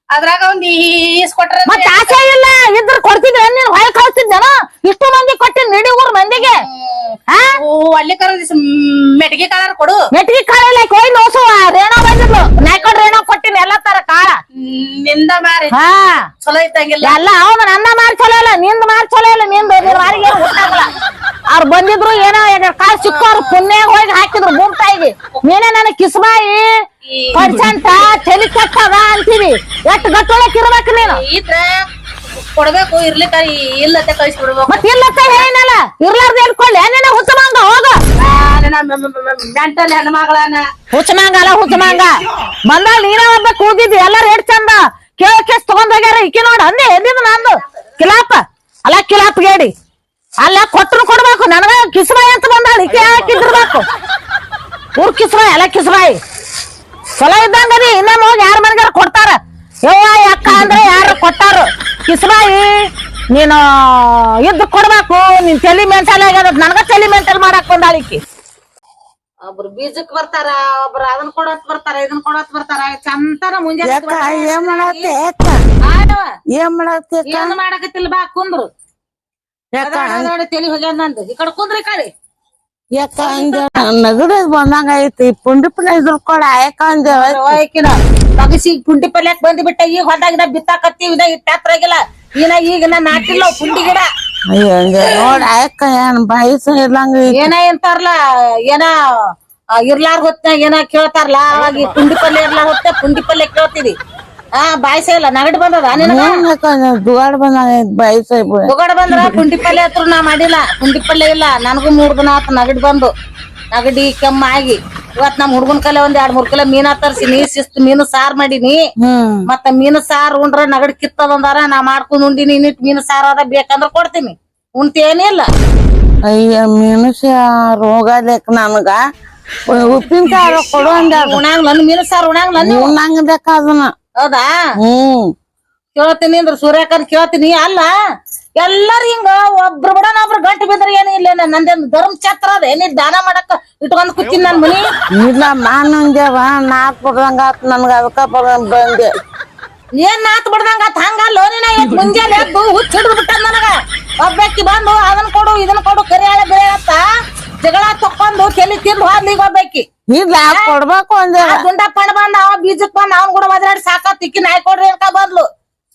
ಅದ್ರಾಗ ಒಂದ್ ಈಸ್ ಮತ್ತೆ ಆಸೆ ಇಲ್ಲ. ಇದ್ರ ಕೊಡ್ತಿದ್ದೆ. ನೀನ್ ಹೊಲ ಕಳ್ಸಿದ್ದೇನೋ ಇಷ್ಟು ಮಂದಿ ಕೊಟ್ಟಿನಿ ನಡಿ ಊರ್ ಮಂದಿಗೆ. ಅಲ್ಲಿ ಕರ ಮೆಟ್ಗೆ ಕಾಳಾರ ಕೊಡು. ಕಾಳ ಇಲ್ಲ. ಕೊಯ್ ನೋಸು ರೇಣೋ ಬಂದಿದ್ಲು. ನಾಯ್ಕೊಂಡ್ ರೇಣೋ ಕೊಟ್ಟಿನಿ. ಎಲ್ಲಾ ತರ ಕಾಳ. ನಿಂದ ಮಾರಿ. ಹಾ. ಚಲೋ ಇದ್ದಂಗಿಲ್ಲ. ಎಲ್ಲ ಹೌದು ನನ್ನ ಮಾರ್ ಚಲೋ ಇಲ್ಲ ನಿಂದ ಮಾರ್ ಚಲೋ ಇಲ್ಲ ನಿಂದ ಮಾರಿಗೆ ಗೊತ್ತಾಗಲ್ಲ ಅವ್ರು ಬಂದಿದ್ರು ಏನೋ ಕಾಲ್ ಸಿಕ್ಕೋರು ಪುಣ್ಯಾಗ ಹೋಗಿ ಹಾಕಿದ್ರು ತಾಯಿಗೆ ನೀನೇ ನನಗ್ ಕಿಸ್ಬಾಯಿ ಪರ್ಸೆಂಟ್ ತಲಿ ಕಟ್ಟದ ಅಂತೀವಿ. ಎಷ್ಟು ಗಟ್ಟೊಳಕ್ ಇರ್ಬೇಕು ನೀನು? ಇದ್ರ ಕೊಡ್ಬೇಕು ಇರ್ಲಿಕ್ಕ ಇಲ್ಲತ್ತೆ ಕಳ್ಸಿ ಬಿಡ್ಬೇಕು ಮತ್ ಇಲ್ಲತ್ತ ಏನಲ್ಲ? ಇರ್ಲಾರ್ದ ಹೇಳ್ಕೊಳ್ಳಿ ಏನೇನ ಹುಚ್ಚಮಂಗ ಹೋಗ. ಮೆಂಟಲ್ ಹೆಣ್ಮಗಳನ್ನ. ಹುಚ್ಚಮಂಗ ಅಲ್ಲ ಹುಚ್ಚಮಂಗ. ಬಂದಾಗ ನೀನ ಒಬ್ಬ ಕೂದಿದ್ದಿ ಎಲ್ಲಾರು ಎಷ್ಟ್ ಚಂದ. ಕೇಳ ಕೇಸ್ ತಗೊಂಡ್ ಹೋಗ್ಯಾರ ಇಕ್ಕಿ ನೋಡ. ಅಂದೆ ಎದ್ದಿದ್ದು ನಂದು? ಕಿಲಾಪ. ಅಲ್ಲ ಕಿಲಾಪ್ ಗೇಡಿ. ಅಲ್ಲ ಕೊಟ್ಟರು ಕೊಡ್ಬೇಕು. ನನಗ ಕಿಸ್ಬಾಯಿ ಅಂತ ಬಂದಾಳ. ಇಕ್ಕಿ ಹಾಕಿದಿರ್ಬೇಕು ಊರ್ ಕಿಸ್ಬಾಯಿ ಅಲ್ಲ ಕಿಸ್ಬಾಯಿ. ಚಲೋ ಇದ್ದಂಗ ರೀ ಇನ್ನೊಮ್ಮೆ ಹೋಗಿ ಯಾರ ಮನೆಗಾರ ಕೊಡ್ತಾರ? ಯವ್ವ ಅಕ್ಕ ಅಂದ್ರೆ ಯಾರು ಕೊಟ್ಟಾರು? ಕಿಸ್ಬಾಯಿ ನೀನು ಇದ್ದು ಕೊಡ್ಬೇಕು ನಿನ್ ತಲಿ ಮೆಂಟಲ್ ಆಗ್ಯದ ನನಗ ತಲಿ ಮೆಂಟಲ್ ಮಾಡಕ್ ಬಂದಾಳಿಕ್ಕಿ ಒಬ್ರು ಬೀಜಕ್ ಬರ್ತಾರ ಒಬ್ರು ಅದನ್ ಕೊಡತ್ ಬರ್ತಾರ ಇದನ್ ಕೊಡತ್ ಬರ್ತಾರ ಚಂತನ ಮುಂಜಾನೆ ಯಾಕ ಏನ್ ಮಾಡತ್ತೆ ಯಾಕ? ಏನ್ ಮಾಡತ್ತೆ ಅಕ್ಕ? ಏನ್ ಮಾಡಕತ್ತಿಲ್ಲ ಬಾ ಕುಂದ್ರು. ಯಾಕ? ಅದ್ರಾಗ ತಲಿ ಹೋಗ್ಯಾದ ನಂದು. ಈ ಕಡೆ ಕುಂದ್ರಿ ಈ ಕಡೆ. ಯಾಕ ಹಂಗ ನಗಡ ಬಂದಂಗ ಐತಿ ಪುಂಡಿ ಇದ್ರ ಕೊಡ ಯಾಕ ಹಂಗ ಓಯ್ಕಿನ ತಗಸಿ ಪುಂಡಿ ಪಲ್ಯಕ್ ಬಂದ್ ಬಿಟ್ಟ ಈಗ ಹೊಲ್ದಾಗಿನ ಬಿತ್ತಾಕತ್ತೀವಿ ಇದ ಇನ್ನ ಈಗ ನಾ ನಾಟಿಲ್ಲ ಪುಂಡಿ ಗಿಡ ಅಯ್ಯ ಹಂಗ ನೋಡ ಯಾಕ ಏನ್ ಬಾಯಿಸ ಇರ್ಲಂಗ ಏನ ಎಂತಾರಲ್ಲ ಏನ ಆ, ಇರ್ಲಾರ್ ಹೊತ್ನ್ಯಾಗ ಏನ ಕೇಳ್ತಾರಲ್ಲ ಅವಾಗ ಈ ಪುಂಡಿ ಪಲ್ಯ ಇರ್ಲಾರ ಹೊತ್ತ ಪುಂಡಿ ಪಲ್ಯ ಕೇಳ್ತೀವಿ. ಆ ಬಾಯ್ಸ ಇಲ್ಲ ನಗಡ್ ಬಂದದ ನಿನಗ? ಬಂದಂಗ ಬಾಯಿಸ ಬುಗಡ್ ಬಂದ್ರ ಪುಂಡಿ ಪಲ್ಯ ಹತ್ರ ನಾ ಮಾಡಿಲ್ಲ ಪುಂಡಿ ಪಲ್ಯ ಇಲ್ಲ ನನಗೂ ಮೂರ್ ದಿನ ಆತ ನಗಡ್ ಬಂದು. ನಗಡಿ ಕೆಮ್ಮ ಆಗಿ. ಇವತ್ ನಮ್ ಹುಡ್ಗನ್ ಕಲೆ ಒಂದ್ ಎರಡ್ ಮೂರ್ ಕಿಲೋ ಮೀನಾ ತರ್ಸಿನಿ ಶಿಸ್ತು ಮೀನು ಸಾರ್ ಮಾಡೀನಿ. ಮತ್ತ ಮೀನು ಸಾರ್ ಉಂಡ್ರ ನಗಡಿ ಕಿತ್ತದ ಅಂದಾರ ನಾ ಮಾಡ್ಕೊಂಡ್ ಉಂಡಿನಿ ನಿಟ್ ಮೀನು ಸಾರ್ ಅದ ಬೇಕಂದ್ರ ಕೊಡ್ತೀನಿ. ಉಣ್ತೇನಿಲ್ಲ ಅಯ್ಯ ಮೀನು ರೋಗ ಬೇಕು ನನಗ. ಉಪ್ಪಿನಕಾಯಿ ಕೊಡು ಉಣಾಂಗ್ ಮೀನು ಸಾರ್ ಉಣಾಂಗ್ ನನ್ ಉಣ್ಣಂಗ ಬೇಕ ಅದನ್ನ? ಹೌದಾ? ಹ್ಮ್. ಕೇಳ್ತೀನಿ ಅಂದ್ರ ಸೂರ್ಯಕಾಂತ್ ಕೇಳ್ತೀನಿ ಅಲ್ಲ? ಎಲ್ಲಾರು ಹಿಂಗ ಒಬ್ರು ಬಿಡನ ಒಬ್ರು ಗಂಟು ಬಿದ್ರ ಏನು ಇಲ್ಲ ನಂದೇನ್ ಧರ್ಮ ಛತ್ರ ಅದ ಏನಿ ದಾನ ಮಾಡಕ್ ಇಟ್ಕೊಂಡ್ ಕೂತೀನಿ ನನ್ ಮನಿ. ಇಲ್ಲ ಮಾನಂದೇವ ನಾಕ್ ಬಿಡ್ದಂಗ ಆತ್ ನನ್ಗ ಅದಕ್ಕ ಬಂದೆ. ಏನ್ ನಾತ್ ಬಿಡ್ದಂಗ ಆತ್ ಹಂಗಲ್ಲ ನೀನ ಇವತ್ ಮುಂಜಾನೆ ಎದ್ದು ಹುಚ್ಚ ಹಿಡಿದು ಬಿಟ್ಟ ನನಗ. ಒಬ್ಬಾಕಿ ಬಂದು ಅದನ್ ಕೊಡು ಇದನ್ ಕೊಡು ಕರಿಯಾಳ ಬೇರೆ ಅಂತ ಜಗಳ ತಕ್ಕೊಂಡು ಕೆಲಿ ತಿಂದು ಹೋದ್ಲಿಗ ಒಬ್ಬಾಕಿ. ಇಲ್ಲ ಕೊಡ್ಬೇಕು ಅಂದೆ. ಪಣ ಬಂದ ಅವ ಬೀಜಕ್ ಬಂದ ಅವ್ನ್ ಕೂಡ ಒದ್ರಾಡಿ ಸಾಕತ್ ಇಕ್ಕಿ ನಾಯಿ ಕೊಡ್ರಿ ಅನ್ಕ ಬಂದ್ಲು.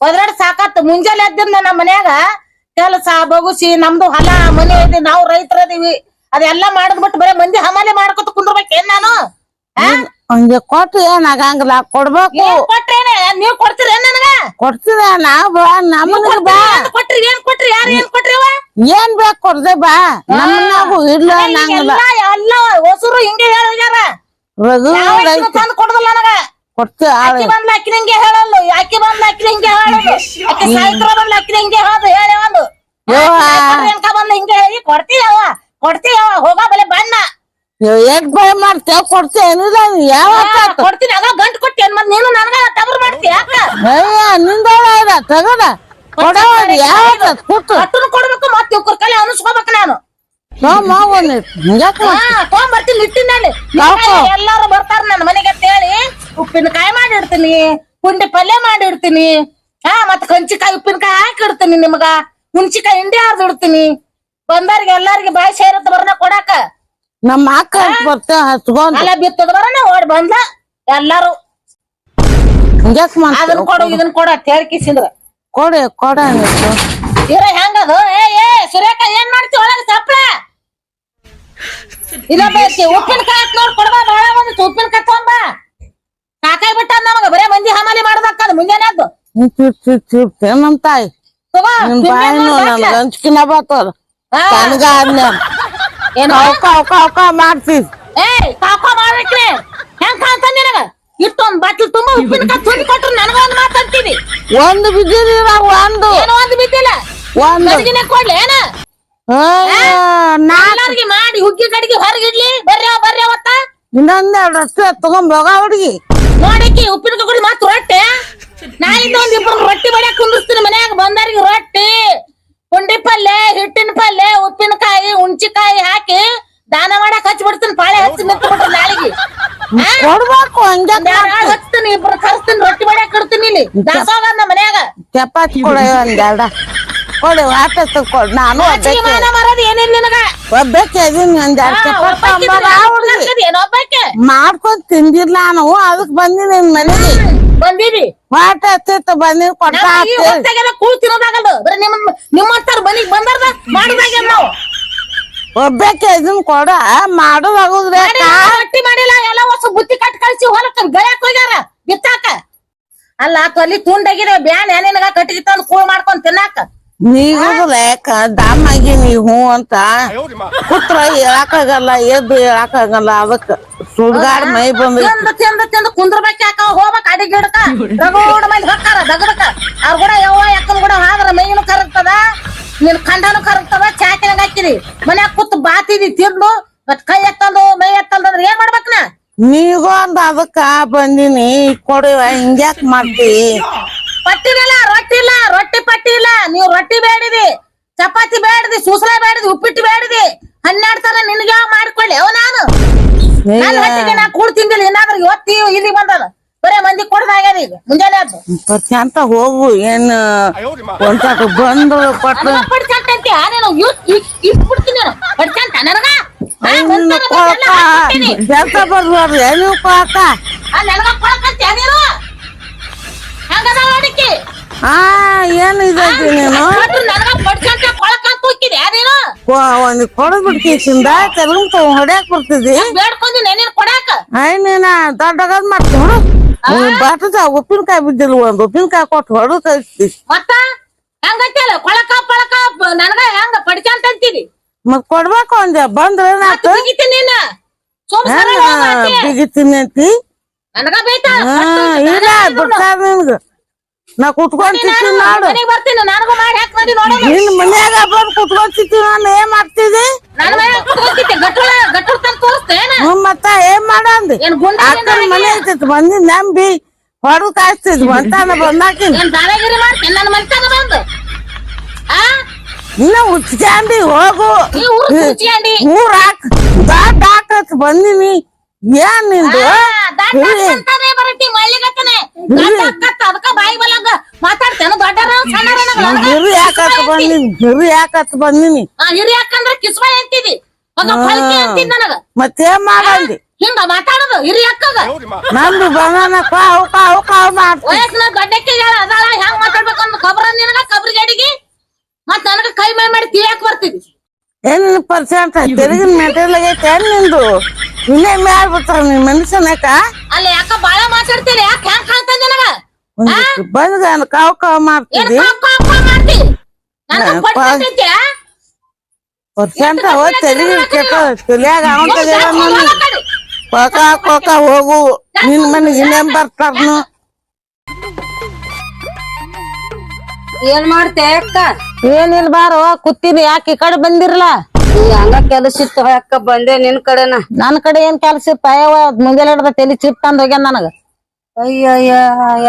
ಒದ್ರಾಡಿ ಸಾಕತ್ ಮುಂಜಾನೆ ಎದ್ದಿಂದ ನಮ್ಮ ಮನ್ಯಾಗ. ಕೆಲಸ ಬಗುಸಿ ನಮ್ದು ಹೊಲ ಮನೆ ಐತಿ ನಾವು ರೈತರದೀವಿ ಅದೆಲ್ಲ ಮಾಡದ್ ಬರೀ ಮಂದಿ ಹಮಾಲೆ ಮಾಡ್ಕೊತ ಕುಂದ್ರಬೇಕೇನ್ ನಾನು? ಹಂಗೆ ಕೊಟ್ಟು ಏನ್ ಆಗಂಗಿಲ್ಲ. ಕೊಡ್ಬೇಕು. ಕೊಟ್ರೇನೆ ನೀವ್ ಕೊಡ್ತೀರ ನನಗ? ಕೊಡ್ತೀರ ನಾ ಬಾ ನಮಗ ಬಾ. ಏನ್ ಕೊಟ್ರಿ? ಏನ್ ಕೊಟ್ರಿ? ಯಾರು ಏನ್ ಕೊಟ್ರಿ ಏನ್ ಬೇಕು ಕೊಡ್ದೆ ಬಾ. ನಮ್ಮನಾಗು ಇಲ್ಲ ನಂಗಿಲ್ಲ ಎಲ್ಲ ಹೊಸರು ಹಿಂಗೆ ಹೇಳ್ಯಾರ ರಘು ತಂದು ಕೊಡದಲ್ಲ ನನಗ. ಕೊಡ್ತೀವಿ ಆಕಿ ಬಂದ್ಲ ಅಕ್ಕಿ ಹಿಂಗೆ ಹೇಳಲ್ಲ. ಅಕ್ಕಿ ಬಂದ್ಲ ಅಕ್ಕಿ ಹಿಂಗೆ ಹೇಳೋದು. ಅಕ್ಕಿ ಸಾಯ್ತ್ರ ಬಂದ್ಲ ಅಕ್ಕಿ ಹಿಂಗೆ ಹೇಳೋದು. ಹೇಳಿ ಒಂದು. ಎನ್ಕ ಬಂದ್ಲ ಹಿಂಗೆ ಹೇಳಿ. ಕೊಡ್ತೀಯವ ಕೊಡ್ತೀಯವ ಹೋಗ ಬಲೆ ಬಣ್ಣ. ಏನ್ ಭಯ ಮಾಡ್ತೇವ್ ಕೊಡ್ತೀವಿ ಏನಿಲ್ಲ ಯಾವ ಕೊಡ್ತೀನಿ. ಅದ ಗಂಟ್ ಕೊಟ್ಟಿ ಮತ್ ನೀನು ನನಗ ತಬರ್ ಮಾಡ್ತೀಯ? ಯಾಕ? ಅಯ್ಯ ಇದ ತಗದ. ಕೊಡೋದು ಯಾವ ಕೂತು ಕಟ್ಟುನು ಕೊಡ್ಬೇಕು ಮತ್ತೆ ಇವ್ರ ಕಲೆ ಅನಿಸ್ಕೋಬೇಕು ನಾನು. ತೊಗೊಂಬರ್ತೀನಿ ಇಟ್ಟಿನಲ್ಲಿ. ಎಲ್ಲಾರು ಬರ್ತಾರ ನನ್ನ ಮನೆಗೆ ಅಂತ ಹೇಳಿ. ಉಪ್ಪಿನಕಾಯಿ ಮಾಡಿಡ್ತೀನಿ. ಪುಂಡಿ ಪಲ್ಯ ಮಾಡಿಡ್ತೀನಿ. ಹಾ ಮತ್ ಕಂಚಿಕಾಯಿ ಉಪ್ಪಿನಕಾಯಿ ಹಾಕಿಡ್ತೀನಿ ನಿಮ್ಗ. ಹುಣ್ಚಿಕಾಯಿ ಹಿಂಡಿ ಹಾರ್ದಿಡ್ತೀನಿ. ಬಂದವ್ರಿಗೆ ಎಲ್ಲಾರಿಗೆ ಬಾಯಿ ಸೇರತ್ ಬರೋಣ ಕೊಡಾಕ. ನಮ್ಮ ಅಕ್ಕ ಅಲ್ಲ ಬಿತ್ತದ ಬರೋಣ ಓಡ್ ಬಂದ ಎಲ್ಲಾರು. ಅದನ್ನ ಕೊಡು ಇದನ್ ಕೊಡು ಅಂತ ಕೊಡ ಕಿಸಿಂದ್ರ. ಕೊಡಿ ಕೊಡ ಇರ ಹೆಂಗದು? ಏ ಏ ಸುರೇಖ ಏನ್ ಮಾಡ್ತಿ? ಒಳಗ ಸಪ್ಳ ಇಲ್ಲ ಬೇಕಿ ಉಪ್ಪಿನಕಾಯಿ ನೋಡ್ ಕೊಡ್ಬಾ ಬಾಳ ಬಂದಿತ್ತು ಉಪ್ಪಿನಕಾಯಿ ತಗೊಂಬಾ ಸಾಕಾಗಿ ಬಿಟ್ಟ ನಮಗ ಬರೇ ಮಂದಿ ಹಮಾಲಿ ಮಾಡೋದಕ್ಕದ ಮುಂಜಾನೆ ಎದ್ದು. ನಮ್ ತಾಯಿ? ತಗೋ ನಿನ್ ತಿಂಡಿ ಬಾಯಿನು ಬಾಟ್ಲ. ಗಂಚ್ಕಿನ ಬರ್ತದ. ತನಗ ಆದ್ನ. ಏನು? ಅವಕ ಅವಕ ಅವಕ ಮಾಡ್ತೀವಿ ಏಯ್ ಕಾಕೋ ಮಾಡ್ಬೇಕ್ರಿ ಹೆಂಗ್ ಕಾಣ್ತ ನಿನಗ? ಇಟ್ಟೊಂದ್ ಬಾಟ್ಲ್ ತುಂಬಾ ಉಪ್ಪಿನಕಾಯಿ ತುಂಡಿ ಕೊಟ್ರು ನನಗ ಒಂದ್ ಮಾತಾಡ್ತೀನಿ ಒಂದು ಬಿದ್ದಿಲ್ಲ ಒಂದು. ಏನೋ ಒಂದ್ ಬಿದ್ದಿಲ್ಲ? ಒಂದು. ಕೊಡ್ಲಿ ಏನ? ನಾ ಎಲ್ಲಾರ್ಗಿ ಮಾಡಿ ಹುಗ್ಗಿ ಗಡಿಗೆ ಹೊರಗಿಡ್ಲಿ. ಬರ್ರಿ ಬರ್ರಿ ಅವತ್ತ ಇನ್ನೊಂದೆರಡು ರೊಟ್ಟಿ ತಗೊಂಡ್ ಹೋಗ ಹುಡುಗಿ. ನೋಡಕ್ಕೆ ಉಪ್ಪಿನಕಾಯಿ ಕೊಡ್ಲಿ ಮತ್ ರೊಟ್ಟಿ. ನಾಳಿಂದ ಒಂದ್ ಇಬ್ಬರು ರೊಟ್ಟಿ ಬಡಿಯಾಕ ಕುಂದಿಸ್ತೀನಿ ಮನ್ಯಾಗ ಬಂದವ್ರಿಗೆ ರೊಟ್ಟಿ. ಪುಂಡಿ ಪಲ್ಲೆ ಹಿಟ್ಟಿನ ಪಲ್ಯ ಉಪ್ಪಿನಕಾಯಿ ಹುಣ್ಚಿಕಾಯಿ ಹಾಕಿ ದಾನ ಮಾಡಕ್ ಹಚ್ಚಿ ಬಿಡ್ತೀನಿ ಪಾಳೆ ಹಚ್ಚಿ ನಿಂತು ಬಿಟ್ರಿ ನಾಳಿಗೆ? ಕೊಡ್ಬೇಕು ಹಂಗೆ ಹಚ್ತೀನಿ ಇಬ್ರು ಕರ್ಸ್ತೀನಿ ರೊಟ್ಟಿ ಬಡಿಯಾಕ ಇಡ್ತೀನಿ ಇಲ್ಲಿ. ದಾಸೋಗ ನಮ್ಮ ಮನ್ಯಾಗ. ಚಪಾತಿ ಕೊಡ ಒಂದೆರಡ ಕೊಡಿ ವಾಪಸ್ ಕೊಡು ನಾನು ಆಚಿಗೆ ಮಾನ ಮರದ್ ಏನಿಲ್ಲ ನಿನಗ? ಒಬ್ಬಕ್ಕೆ ಇದೀನಿ ಒಂದೆರಡು ಚಪಾತಿ ಅಂಬಾರ ಹುಡುಗಿ ಏನೊಬ್ಬಕ್ಕೆ ಮಾಡ್ಕೊಂಡ್ ತಿಂದಿಲ್ಲ ನಾವು ಅದಕ್ ಬಂದಿ ನಿನ್ ಮನೆಗೆ. ಬಂದೀವಿ ವಾಟ ಹತ್ತಿತ್ತು ಬಂದಿ ಕೊಟ್ಟ ಕೂಳ್ ತಿನ್ನೋದಾಗಲ್ಲ ಬರೀ ನಿಮ್ಮ ನಿಮ್ಮಂತಾರ ಮನಿಗ್ ಬಂದಾರ್ದ ಮಾಡುದಾಗ್ಯ ನಾವು. ಒಬ್ಬಕ್ಕೆ ಇದನ್ ಕೊಡ. ಮಾಡೋದಾಗುದ್ರಿ ಮಾಡಿಲ್ಲ, ರೊಟ್ಟಿ ಮಾಡಿಲ್ಲ ಎಲ್ಲ ಹೊಸ ಬುತ್ತಿ ಕಟ್ ಕಳ್ಸಿ ಹೊಲಕ್ಕ ಗಳಕ್ ಹೋಗ್ಯಾರ ಬಿತ್ತಾಕ. ಅಲ್ಲ ತೊಲಿ ತುಂಡಾಗಿದೆ ಬ್ಯಾನ್ ಏನೇನಗ ಕಟ್ಟಿಗೆ ತಂದು ಕೂಳ್ ಮಾಡ್ಕೊಂಡ್ ತಿನ್ನಾಕ. ನೀಗುದಿಲ್ಲ ಲೆಕ್ಕ ದಾಮಾಗಿ ನೀ ಹೂ ಅಂತ ಕುತ್ರ ಹೇಳಕ್ಕಾಗಲ್ಲ ಎದ್ದು ಹೇಳಕ್ಕಾಗಲ್ಲ ಅದಕ್ಕ ಸುಡ್ಗಾಡ್ ಮೈ ಬಂದ ತಿಂದ ತಿಂದ ಕುಂದ್ರಬೇಕ ಯಾಕ ಹೋಗ್ಬೇಕ ಅಡಿಗೆ ಗಿಡಕ ರಗೋಡ ಮಂದಿ ಹೊಕ್ಕಾರ ದಗದಕ ಅವ್ರ ಕೂಡ ಯವ್ವ ಯಾಕನ್ ಕೂಡ ಹಾದ್ರ ಮೈನು ಕರಗ್ತದ ನಿನ್ ಖಂಡನು ಕರಗ್ತದ ಚಾಕಿನಾಗ ಹಾಕಿರಿ ಮನ್ಯಾಗ ಕುತ್ತು ಬಾತಿದಿ ತಿಂದು ಮತ್ ಕೈ ಎತ್ತಂದು ಮೈ ಎತ್ತಂದ್ರೆ ಏನ್ ಮಾಡ್ಬೇಕ್ ನಾ ನೀಗೊಂದ್ ಅದಕ್ಕ ಬಂದಿನಿ ಕೊಡಿವ ಹಿಂಗ್ಯಾಕ್ ಮಾಡ್ತಿ. ಪಟ್ಟಿನಿಲ್ಲ ರೊಟ್ಟಿ ಇಲ್ಲ ರೊಟ್ಟಿ ಪಟ್ಟಿ ಇಲ್ಲ ನೀವು ರೊಟ್ಟಿ ಬೇಡಿದಿ ಚಪಾತಿ ಬೇಡದಿ ಸೂಸಲ ಬೇಡದಿ ಉಪ್ಪಿಟ್ಟು ಬೇಡದಿ ಹನ್ನೆರಡು ತರ ನಿನ್ಗೆ ಯಾವ ಮಾಡ್ಕೊಳ್ಳಿ? ಅವ ನಾನು. ನನ್ನ ಹೊಟ್ಟಿಗೆ ನಾ ಕೂಡ್ ತಿಂದಿಲ್ಲ ಏನಾದ್ರೂ ಇವತ್ತಿ ಇಲ್ಲಿ ಬಂದದ. ಬರೇ ಮಂದಿ ಕೊಡ್ದಾಗ್ಯದ ಈಗ ಮುಂಜಾನೆ ಅಂತ ಹೋಗು ಏನ್ ಒಂದ್ ಬಂದು ಕೊಟ್ಟು ಪಡ್ಸಂತ ಅಂತೀಯ? ನೀನು ಇಟ್ಬಿಡ್ತೀನಿ ನಾನು. ಪಡ್ಸಂತ ನನಗ. ಕೆಲಸ ಬರ್ಬಾರ್ದು ಏನು ಕೊಳಕ. ನನಗ ನೀನು? ನೋಡಿಕಿ ಹಾ ಏನ್ ಇದೈತಿ ನೀನು? ಒಂದ್ ಕೊಡದ್ ತೆಲುಗು ತಗೊಂಡ್ ಹೊಡ್ಯಾಕ್ ಬರ್ತಿದಿ ಐ ನೀನ ದೊಡ್ಡಗದ್ ಮಾಡ್ತಿ ಹೊಡು. ಬಾಟದ ಉಪ್ಪಿನಕಾಯಿ ಬಿದ್ದಿಲ್ಲ ಒಂದ್ ಉಪ್ಪಿನಕಾಯಿ ಕೊಟ್ಟು ಹೊಡು ಕಳಿಸ್ತಿ. ಮತ್ ಕೊಡ್ಬೇಕು ಒಂದ್ ಬಂದ್ರ ಬಿಗಿತೀನಿ ಅಂತಿ ಇಲ್ಲ ಬಿಡ್ತಾರ ನಿನ್ಗ. ನಾ ಕುತ್ಕೊಂಡ್ ತಿಂತೀನಿ ನೋಡು. ಮನೆಗ್ ಬರ್ತೀನಿ ನನಗೂ ಮಾಡಿ ಹಾಕ್ ನೋಡಿ. ನೋಡೋಣ ನಿನ್ ಮನ್ಯಾಗ ಬಂದ್ ಕುತ್ಕೊಂಡ್ ತಿಂತೀನಿ ನಾನು ಏನ್ ಮಾಡ್ತಿದಿ? ನನ್ನ ಮನೆ ಕುತ್ಕೊಂತಿದ್ದೆ ಗಟ್ಟುಳ ಗಟ್ಟುಳ ತಂದು ತೋರಿಸ್ತೇನ ಹ್ಮ್ ಮತ್ತ ಏನ್ ಮಾಡಂದಿ ಏನ್ ಗುಂಡ ಅಕ್ಕನ ಮನೆ ಐತಿತ್ ಬಂದಿ ನಂಬಿ ಹೊಡು ಕಾಯ್ತಿದ್ ಬಂತಾನ ಬಂದಾಕಿನ್ ಏನ್ ದಾದಾಗಿರಿ ಮಾಡ್ತೇನೆ ನನ್ನ ಮನ್ಸಾಗ ಬಂದು? ಆ? ಇನ್ನ ಉಚ್ಚಾಂಡಿ ಹೋಗು. ಊರ್ ಹಾಕ್ ದಾಟ್ ಹಾಕತ್ ಬಂದಿನಿ. ಏನ್ ನಿಂದು? ಅಂತಾನೆ ಬರಟ್ಟಿ ಮಳ್ಳಿಗತ್ತನೆ ಅದಕ್ಕ ಬಾಯಿ ಬಲಂಗ. ಮಾತಾಡ್ತೇನೆ ದೊಡ್ಡರ ಸಣ್ಣರ ಗಿರಿ ಯಾಕತ್ ಬಂದಿನಿ? ಗಿರಿ ಯಾಕತ್ ಬಂದಿನಿ? ಹಿರಿ ಯಾಕಂದ್ರ ಕಿಸ್ಬಾಯ್ ಅಂತಿದಿ. ಮಗ ಫಲ್ಕಿ ಅಂತಿದ್ ನನಗ. ಮತ್ತೇನ್ ಮಾಡಂದಿ ಹಿಂಗ ಮಾತಾಡೋದು ಹಿರಿ ಅಕ್ಕಗ ನಂದು ಬಂದಾನ ಕಾವು ಕಾವು ಕಾವು ಮಾಡ್ತಿ ವಯಸ್ಸಿನ ದೊಡ್ಡಕ್ಕೆ ಅದಾಳ ಹೆಂಗ್ ಮಾತಾಡ್ಬೇಕಂದ್ ಕಬ್ರ ನಿನಗ ಕಬ್ರಿಗಡಿಗೆ ಮತ್ ನನಗ ಕೈ ಮೈ ಮಾಡಿ ತಿಳಿಯಾಕ ಬರ್ತಿದಿ. ಏನ್ ಪರ್ಸೆಂಟ್ ತೆರಿಗಿನ ಮೆಟೀರಿಯಲ್ ಆಗೈತೆ ಏನ್ ನಿಂದು? ಇನ್ನೇ ಮ್ಯಾಲ್ ಬಿಡ್ತಾರ ನಿನ್ ಮನುಷ್ಯನಕ ಅಲ್ಲ ಯಾಕ ಬಾಳ ಮಾತಾಡ್ತೀರಿ? ಯಾಕ ಹೆಂಗ್ ಕಾಣ್ತದ ನಿನಗ? ಒಂದಿಷ್ಟು ಬಂದ್ ಕಾವು ಕಾವು ಏನ್ ಮಾಡ್ತಿದಿ ಕಾಪ್ ಕಾಪ್ ಕಾಪ್ ಮಾಡ್ತಿ? ನನಗ ಹಾ, ಪಡ್ಸೈತಿ ಪರ್ಸೆಂಟ್ ಹೋಗಿ ತೆರಿಗೆ ಕೆಟ್ಟ ತಲಿಯಾಗ ಅವನ್ ಕೊಕ ಕೊಕ ಹೋಗು ನಿನ್ ಮನೆಗೆ ಇನ್ನೇನ್ ಬರ್ತಾರ್ನು ಏನ್ ಮಾಡ್ತೇ ಅಕ್ಕ? ಏನಿಲ್ ಬಾರೋ ಕೂತೀನಿ ಯಾಕೆ ಈ ಕಡೆ ಬಂದಿರ್ಲಾ? ಹಂಗ ಕೆಲಸ ಇತ್ತು ಅಕ್ಕ ಬಂದೆ ನಿನ್ ಕಡೆನ. ನನ್ ಕಡೆ ಏನ್ ಕೆಲಸ ಇತ್ತ? ಅಯ್ಯವ ಮುಂಜಾನೆ ಹಿಡ್ದ ತಲಿ ಚಿಪ್ ತಂದ್ ಹೋಗ್ಯಾನ ನನಗ. ಅಯ್ಯಯ್ಯ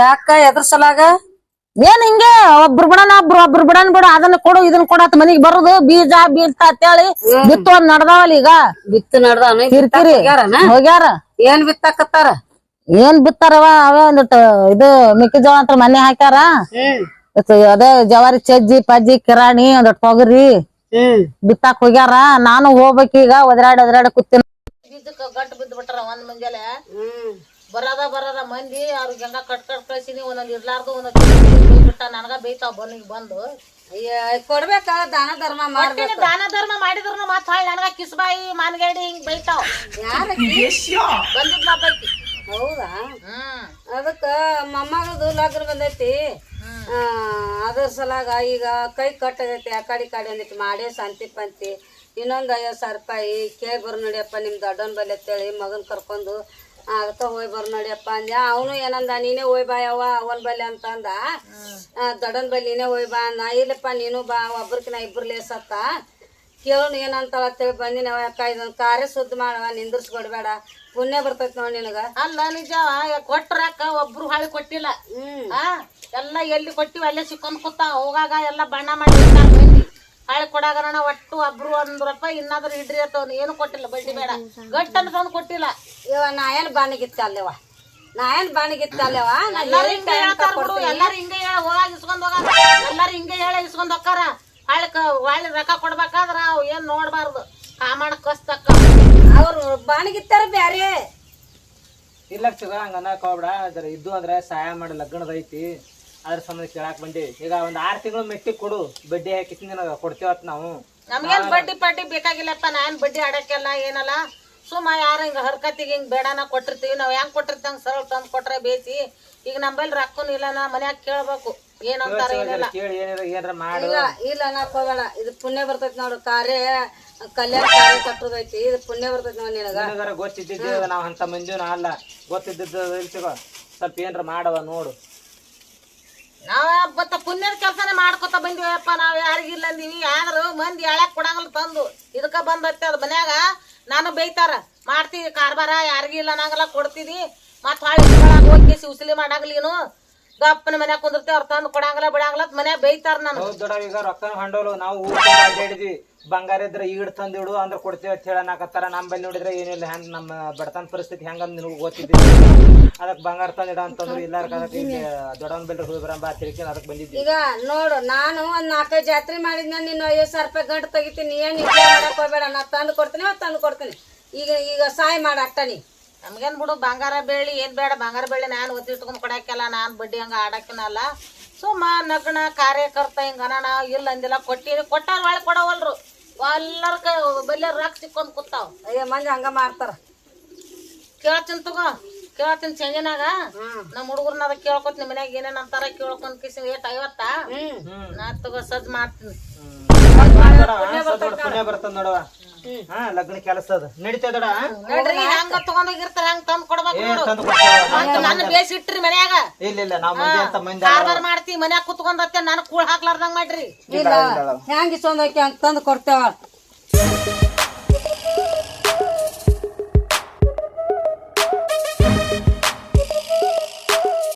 ಯಾಕ ಎದ್ರ ಸಲಾಗ? ಏನ್ ಹಿಂಗೆ? ಒಬ್ರು ಬಿಡನ ಒಬ್ರು ಒಬ್ರು ಬಿಡನ್ ಬಿಡು ಅದನ್ನ ಕೊಡು ಇದನ್ನ ಕೊಡತ್ ಮನಿಗ್ ಬರುದು ಬೀಜ ಬೀಳ್ತ ಅಂತೇಳಿ ಬಿತ್ತು ಒಂದ್ ನಡ್ದಾವಲ್ಲ ಈಗ. ಬಿತ್ತು ನಡ್ದಾನ ಕಿರಿಕಿರಿ. ಹೋಗ್ಯಾರ. ಏನ್ ಬಿತ್ತಾಕತ್ತಾರ? ಏನ್ ಬಿತ್ತಾರವ ಅವೇ ಒಂದಿಟ್ಟು ಇದು ಮೆಕ್ಕೆಜೋಳ ಅಂತ ಮನೆ ಹಾಕ್ಯಾರ. ಅದೇ ಜವಾರಿ ಚಜ್ಜಿ ಪಜ್ಜಿ ಕಿರಾಣಿ ಒಂದ್ ತೊಗರಿ. ಬಿತ್ತಾಕ್ ಹೋಗ್ಯಾರ. ನಾನು ಹೋಗ್ಬೇಕೀಗ ಒದರಾಡಿ ಒದರಾಡಿ ಕೂತೀನಿ. ಗಂಟ್ ಗಂಟು ಬಿದ್ದು ಬಿಟ್ಟಾರ ಒಂದ್ ಮುಂಜಾನೆ. ಬರದ ಬರದ ಮಂದಿ ಅವ್ರಿಗೆ ಹೆಂಗ ಕಟ್ ಕಟ್ ಕಳ್ಸಿನಿ ಒಂದೊಂದ್ ಇರ್ಲಾರ್ದು ಒಂದೊಂದ್ ಬಿಟ್ಟ ನನಗ ಬೈತಾವ್ ಬನ್ನಿ ಬಂದು. ಅಯ್ಯ ಕೊಡ್ಬೇಕ ದಾನ ಧರ್ಮ ಮಾಡ್ತೀನಿ ದಾನ ಧರ್ಮ ಮಾಡಿದ್ರು ಮತ್ ಹೊಳ್ ನನಗ ಕಿಸ್ಬಾಯಿ ಮಾನ್ಗೇಡಿ ಹಿಂಗ್ ಬೈತಾವ್. ಯಾರ ಬಂದಿದ್ಲ ಬೈತಿ ಹೌದಾ? ಹ್ಮ್. ಅದಕ್ಕ ಮೊಮ್ಮಗದು ಲಗ್ನ ಬಂದೈತಿ. ಅದ್ರ ಸಲಾಗ ಈಗ ಕೈ ಕಟ್ಟದೈತಿ, ಆ ಕಡೆ ಕಡೆ ಒಂದಿಟ್ಟು ಮಾಡೇ ಸಂತಿ ಪಂತಿ. ಇನ್ನೊಂದು ಐವತ್ತು ಸಾವಿರ ರೂಪಾಯಿ ಕೇಳಿ ಬರ್ ನಡಿಯಪ್ಪ ನಿಮ್ಮ ದೊಡ್ಡವನ್ ಬಲ್ಲಿ ಅಂತೇಳಿ ಮಗನ ಕರ್ಕೊಂಡು ಅದಕ್ಕೆ ಹೋಯ್ ಬರ್ ನಡಿಯಪ್ಪ ಅಂದ್ಯ. ಅವನು ಏನಂದ, ನೀನೇ ಹೋಯ್ ಬಾ ಯಾವ ಅವನ್ ಬಲ್ಲಿ ಅಂತ ಅಂದ ದೊಡ್ಡನ ಬಲ್ಲಿ ನೀನೇ ಹೋಯ್ ಬಾ ಅಂದ. ಇಲ್ಲಪ್ಪ, ನೀನು ಬಾ ಒಬ್ರಕಿನ ಇಬ್ಬರು ಲೇಸತ್ತ ಕೇಳೋನು ಏನಂತಾಳ ಬಂದಿನವ ಅಕ್ಕ, ಇದೊಂದು ಕಾರ್ಯ ಸುದ್ದಿ ಮಾಡವ ನಿಂದ್ರಿಸ್ಕೊಡ್ಬೇಡ. ಪುಣ್ಯ ಬರ್ತೈತಿ ನೋಡಿ ನಿನಗ. ಅಲ್ಲ ನಿಜವ ಅಕ್ಕ ಒಬ್ರು ಹಾಳಿ ಕೊಟ್ಟಿಲ್ಲ. ಆ ಎಲ್ಲ ಎಲ್ಲಿ ಕೊಟ್ಟಿವಿ ಅಲ್ಲೇ ಸಿಕ್ಕೊಂಡ್ ಕೂತ ಹೋಗಾಗ ಎಲ್ಲ ಬಣ್ಣ ಮಾಡಿ ಹಾಳಿ ಕೊಡಾಗಣ ಒಟ್ಟು ಒಬ್ರು ಒಂದ್ ರೂಪಾಯಿ ಇನ್ನಾದ್ರೂ ಇಡ್ರಿ ಅಂತ ಏನು ಕೊಟ್ಟಿಲ್ಲ ಬಡ್ಡಿ ಬೇಡ. ಗಟ್ಟ ಅಂತ ಕೊಟ್ಟಿಲ್ಲ. ಇವ ನಾ ಏನ್ ಬಾಣಿಗಿತ್ತ ಅಲ್ಲವ? ನಾ ಏನ್ ಬಾಣಿಗಿತ್ತ ಅಲ್ಲವ? ಎಲ್ಲಾರು ಹಿಂಗೆ ಹೋಗಿ ಹಿಂಗೆ ಹೇಳ ಹೋಗಾಗ ಇಸ್ಕೊಂಡ್ ಹೋಗಾಗ ಎಲ್ಲಾರು ಹಿಂಗೆ ಹೇಳ ಇಸ್ಕೊಂಡ್ ಹೋಕ್ಕಾರ. ಹಾಳಿ ಹೊಳ್ಳಿ ರೊಕ್ಕ ಕೊಡ್ಬೇಕಾದ್ರ ಅವ್ ಏನ್ ನೋಡ್ಬಾರ್ದು. ಕಾಮಣ ಕಸ್ತಕ್ಕ ಅವ್ರು ಬಾಣಿಗಿತ್ತಾರ ಬ್ಯಾರೆ. ಇಲ್ಲ ಚಿಗ ಹಂಗ ಅನ್ನಕ್ ಹೋಗ್ಬೇಡ ಅದ್ರ ಇದ್ದು ಅಂದ್ರೆ ಸಹಾಯ ಮಾಡಿ ಲಗ್ನದ ಐತಿ. ಅದ್ರ ಸಂಬಂಧ ಕೇಳಾಕ್ ಬಂದಿ. ಈಗ ಒಂದ್ ಆರ್ ತಿಂಗಳು ಮೆಟ್ಟಿ ಕೊಡು. ಬಡ್ಡಿ ಹಾಕಿ ನಿನಗ ಕೊಡ್ತೇವತ್ ನಾವು. ನಮ್ಗೇನ್ ಬಡ್ಡಿ ಪಡ್ಡಿ ಬೇಕಾಗಿಲ್ಲಪ್ಪ ನಾನ್ ಬಡ್ಡಿ ಆಡಕ್ಕೆಲ್ಲ ಏನಲ್ಲ. ಸುಮ್ಮ ಯಾರ ಹಿಂಗ ಹರ್ಕತಿಗೆ ಹಿಂಗ್ ಬೇಡನ ಕೊಟ್ಟಿರ್ತೀವಿ. ನಾವ್ ಹೆಂಗ್ ಕೊಟ್ಟಿರ್ತಂಗ ಸರಳ ತಂದ್ ಕೊಟ್ರೆ ಬೇಸಿ ಈಗ ನಂಬಲ್ಲಿ ರೊಕ್ಕನು ಇಲ್ಲ ನಾ ಮನ್ಯಾಗ ಕೇಳ್ಬೇಕು. ಏನಂತಾರ ಏನಿಲ್ಲ. ಕೇಳಿ ಏನಾರ ಏನಾರ ಮಾಡು. ಇಲ್ಲ ಇಲ್ಲ ಅನ್ನಕ್ ಇದು ಪುಣ್ಯ ಬರ್ತೈತಿ ನೋಡು. ಕಾರ್ಯ ಕಲ್ಯಾಣ ಕಾರ್ಯ ಕಟ್ಟೋದೈತಿ ಇದು ಪುಣ್ಯ ಬರ್ತೈತಿ ನೋಡಿ ನಿನಗ. ನಿನಗಾರ ಗೊತ್ತಿದ್ದಿದ್ದು ನಾವು ಅಂತ ಮಂದಿನ ಅಲ್ಲ. ಗೊತ್ತಿದ್ದಿದ್ದು ಇಲ್ಸಿಗೋ ಸ್ವಲ್ಪ ಏನ್ರ ಮಾಡವ ನೋಡು. ನಾವ ಮತ್ತ ಪುಣ್ಯದ ಕೆಲಸನೇ ಮಾಡ್ಕೊತ ಬಂದಿವಪ್ಪ ನಾವ್ ಯಾರಿಗಿಲ್ಲ ಅಂದಿವಿ. ಆದ್ರೂ ಮಂದಿ ಹೇಳಕ್ ಕೊಡಂಗಿಲ್ಲ ತಂದು. ಇದಕ್ಕ ಬಂದತ್ತೆ ಅದ್ ಮನ್ಯಾಗ ನಾನು ಬೈತಾರ ಮಾಡ್ತೀವಿ ಕಾರ್ಬಾರ ಯಾರಿಗಿಲ್ಲ ಅನ್ನಂಗಿಲ್ಲ ಕೊಡ್ತೀನಿ ಮತ್ತೆ ಹೊಳ್ಳಿ ಗೊತ್ತಿ ಹೋಗಿ ಉಸಿಲಿ ಮಾಡಾಗ್ಲಿನು ಗಪ್ಪನ ಮನ್ಯಾಗ ಕುಂದಿರ್ತೇವೆ ಅವ್ರ ತಂದು ಕೊಡಂಗಿಲ್ಲ ಬಿಡಂಗಿಲ್ಲ ಮನೆ ಮನ್ಯಾಗ ಬೈತಾರ ನಾನು. ಹೌದ್ ಈಗ ರೊಕ್ಕ ಹಂಡೋಲು ನಾವು ಅಡ್ಡಾಡಿದ್ವಿ ಬಂಗಾರ ಇದ್ರ ಈಡ್ ತಂದಿಡು ಅಂದ್ರ ಕೊಡ್ತೇವೆ ಅಂತ ಹೇಳನಾಕತ್ತಾರ. ನಮ್ಮ ಬಲ್ಲಿ ನೋಡಿದ್ರೆ ಏನಿಲ್ಲ ಹೆಂಗ್ ನಮ್ಮ ಬಡತನ ಪರಿಸ್ಥಿತಿ ಹೆಂಗಂದ್ ನಿನಗೂ ಗೊತ್ತಿದ್ದಿ ಅದಕ್ಕೆ ಬಂಗಾರ ತಂದಿಡ ಅಂತಂದ್ರು ಇಲ್ಲ ಅದಕ್ಕೆ ಇಲ್ಲಿ ದೊಡ್ಡವನ್ ಬಲ್ಲಿ ಹೋಗಿ ಬರಂಬ ಅದಕ್ಕೆ ಅದಕ್ ಬಂದಿದ್ವಿ ಈಗ ನೋಡು ನಾನು ಒಂದ್ ನಾಲ್ಕೈದು ಜಾತ್ರೆ ಮಾಡಿದ್ನ ನೀನು ಐವತ್ ಸಾವಿರ ರೂಪಾಯಿ ಗಂಟು ತೆಗಿತೀನಿ ಏನ್ ಇಲ್ಲ ಮಾಡಕ್ ಹೋಗ್ಬೇಡ ನಾ ತಂದು ಕೊಡ್ತೀನಿ ಅವ್ ತಂದು ಕೊಡ್ತೀನಿ. ಈಗ ಈಗ ಸಹಾಯ ಮಾಡ ಅಟ್ಟನಿ. ನಮ್ಗೇನ್ ಬಿಡು ಬಂಗಾರ ಬೆಳ್ಳಿ ಏನ್ ಬೇಡ ಬಂಗಾರ ಬೆಳ್ಳಿ ನಾನು ಒತ್ತಿಟ್ಕೊಂಡ್ ಕೊಡಕ್ಕೆಲ್ಲ ನಾನು ಬಡ್ಡಿ ಹಂಗ ಆಡಕಿನಲ್ಲ ಸುಮ್ಮ ನಗ್ನ ಕಾರ್ಯಕರ್ತ ಹಿಂಗ ನಾವು ಇಲ್ಲ ಅಂದಿಲ್ಲ ಕೊಟ್ಟಿ ಕೊಟ್ಟಾರ ಒಳಗೆ ಕೊಡವಲ್ರು. ಎಲ್ಲರ ಬಲ್ಯ ರೊಕ್ಕ ಸಿಕ್ಕೊಂಡ್ ಕೂತಾವ್. ಅಯ್ಯ ಮಂದಿ ಹಂಗ ಮಾಡ್ತಾರ. ಕೇಳ್ತೀನಿ ತಗೋ ಕೇಳ್ತೀನಿ ಚಂಜನಾಗ. ನಮ್ಮ ಹುಡುಗರ್ನ ಅದ ಕೇಳ್ಕೊತೀನಿ ಮನ್ಯಾಗ ಏನೇನ್ ಅಂತಾರ ಕೇಳ್ಕೊಂಡ್ ಕಿಸಿ ಏಟ್ ಐವತ್ತ? ನಾ ತಗೋ ಸಜ್ಜ ಮಾಡ್ತೀನಿ. ಬರ್ತದ ನೋಡವ ಹಾ ಲಗ್ನ ಕೆಲಸ ಅದ. ನಡೀತದ ದೊಡ ನೋಡ್ರಿ ಹೆಂಗ ತಗೊಂಡೋಗಿರ್ತಾರ ಹೆಂಗ್ ತಂದ್ ಕೊಡ್ಬೇಕು ನೋಡು. ನನ್ನ ಬೇಸ್ ಇಟ್ರಿ ಮನ್ಯಾಗ. ಇಲ್ಲ ಇಲ್ಲ ನಾವ್ ಮಂದಿ ಅಂತ ಮಂದಿ ಕಾರ್ಬಾರ್ ಮಾಡ್ತಿ ಮನ್ಯಾಗ ಕುತ್ಕೊಂಡತ್ತೆ ನಾನು ಕೂಳ್ ಹಾಕ್ಲಾರ್ದಂಗ್ ಮಾಡ್ರಿ. ಇಲ್ಲ ಹೆಂಗ್ ಇಸ್ಕೊಂಡ್ ಹೋಗಿ ಹಂಗ್ ತಂದು ಕೊಡ್ತೇವ?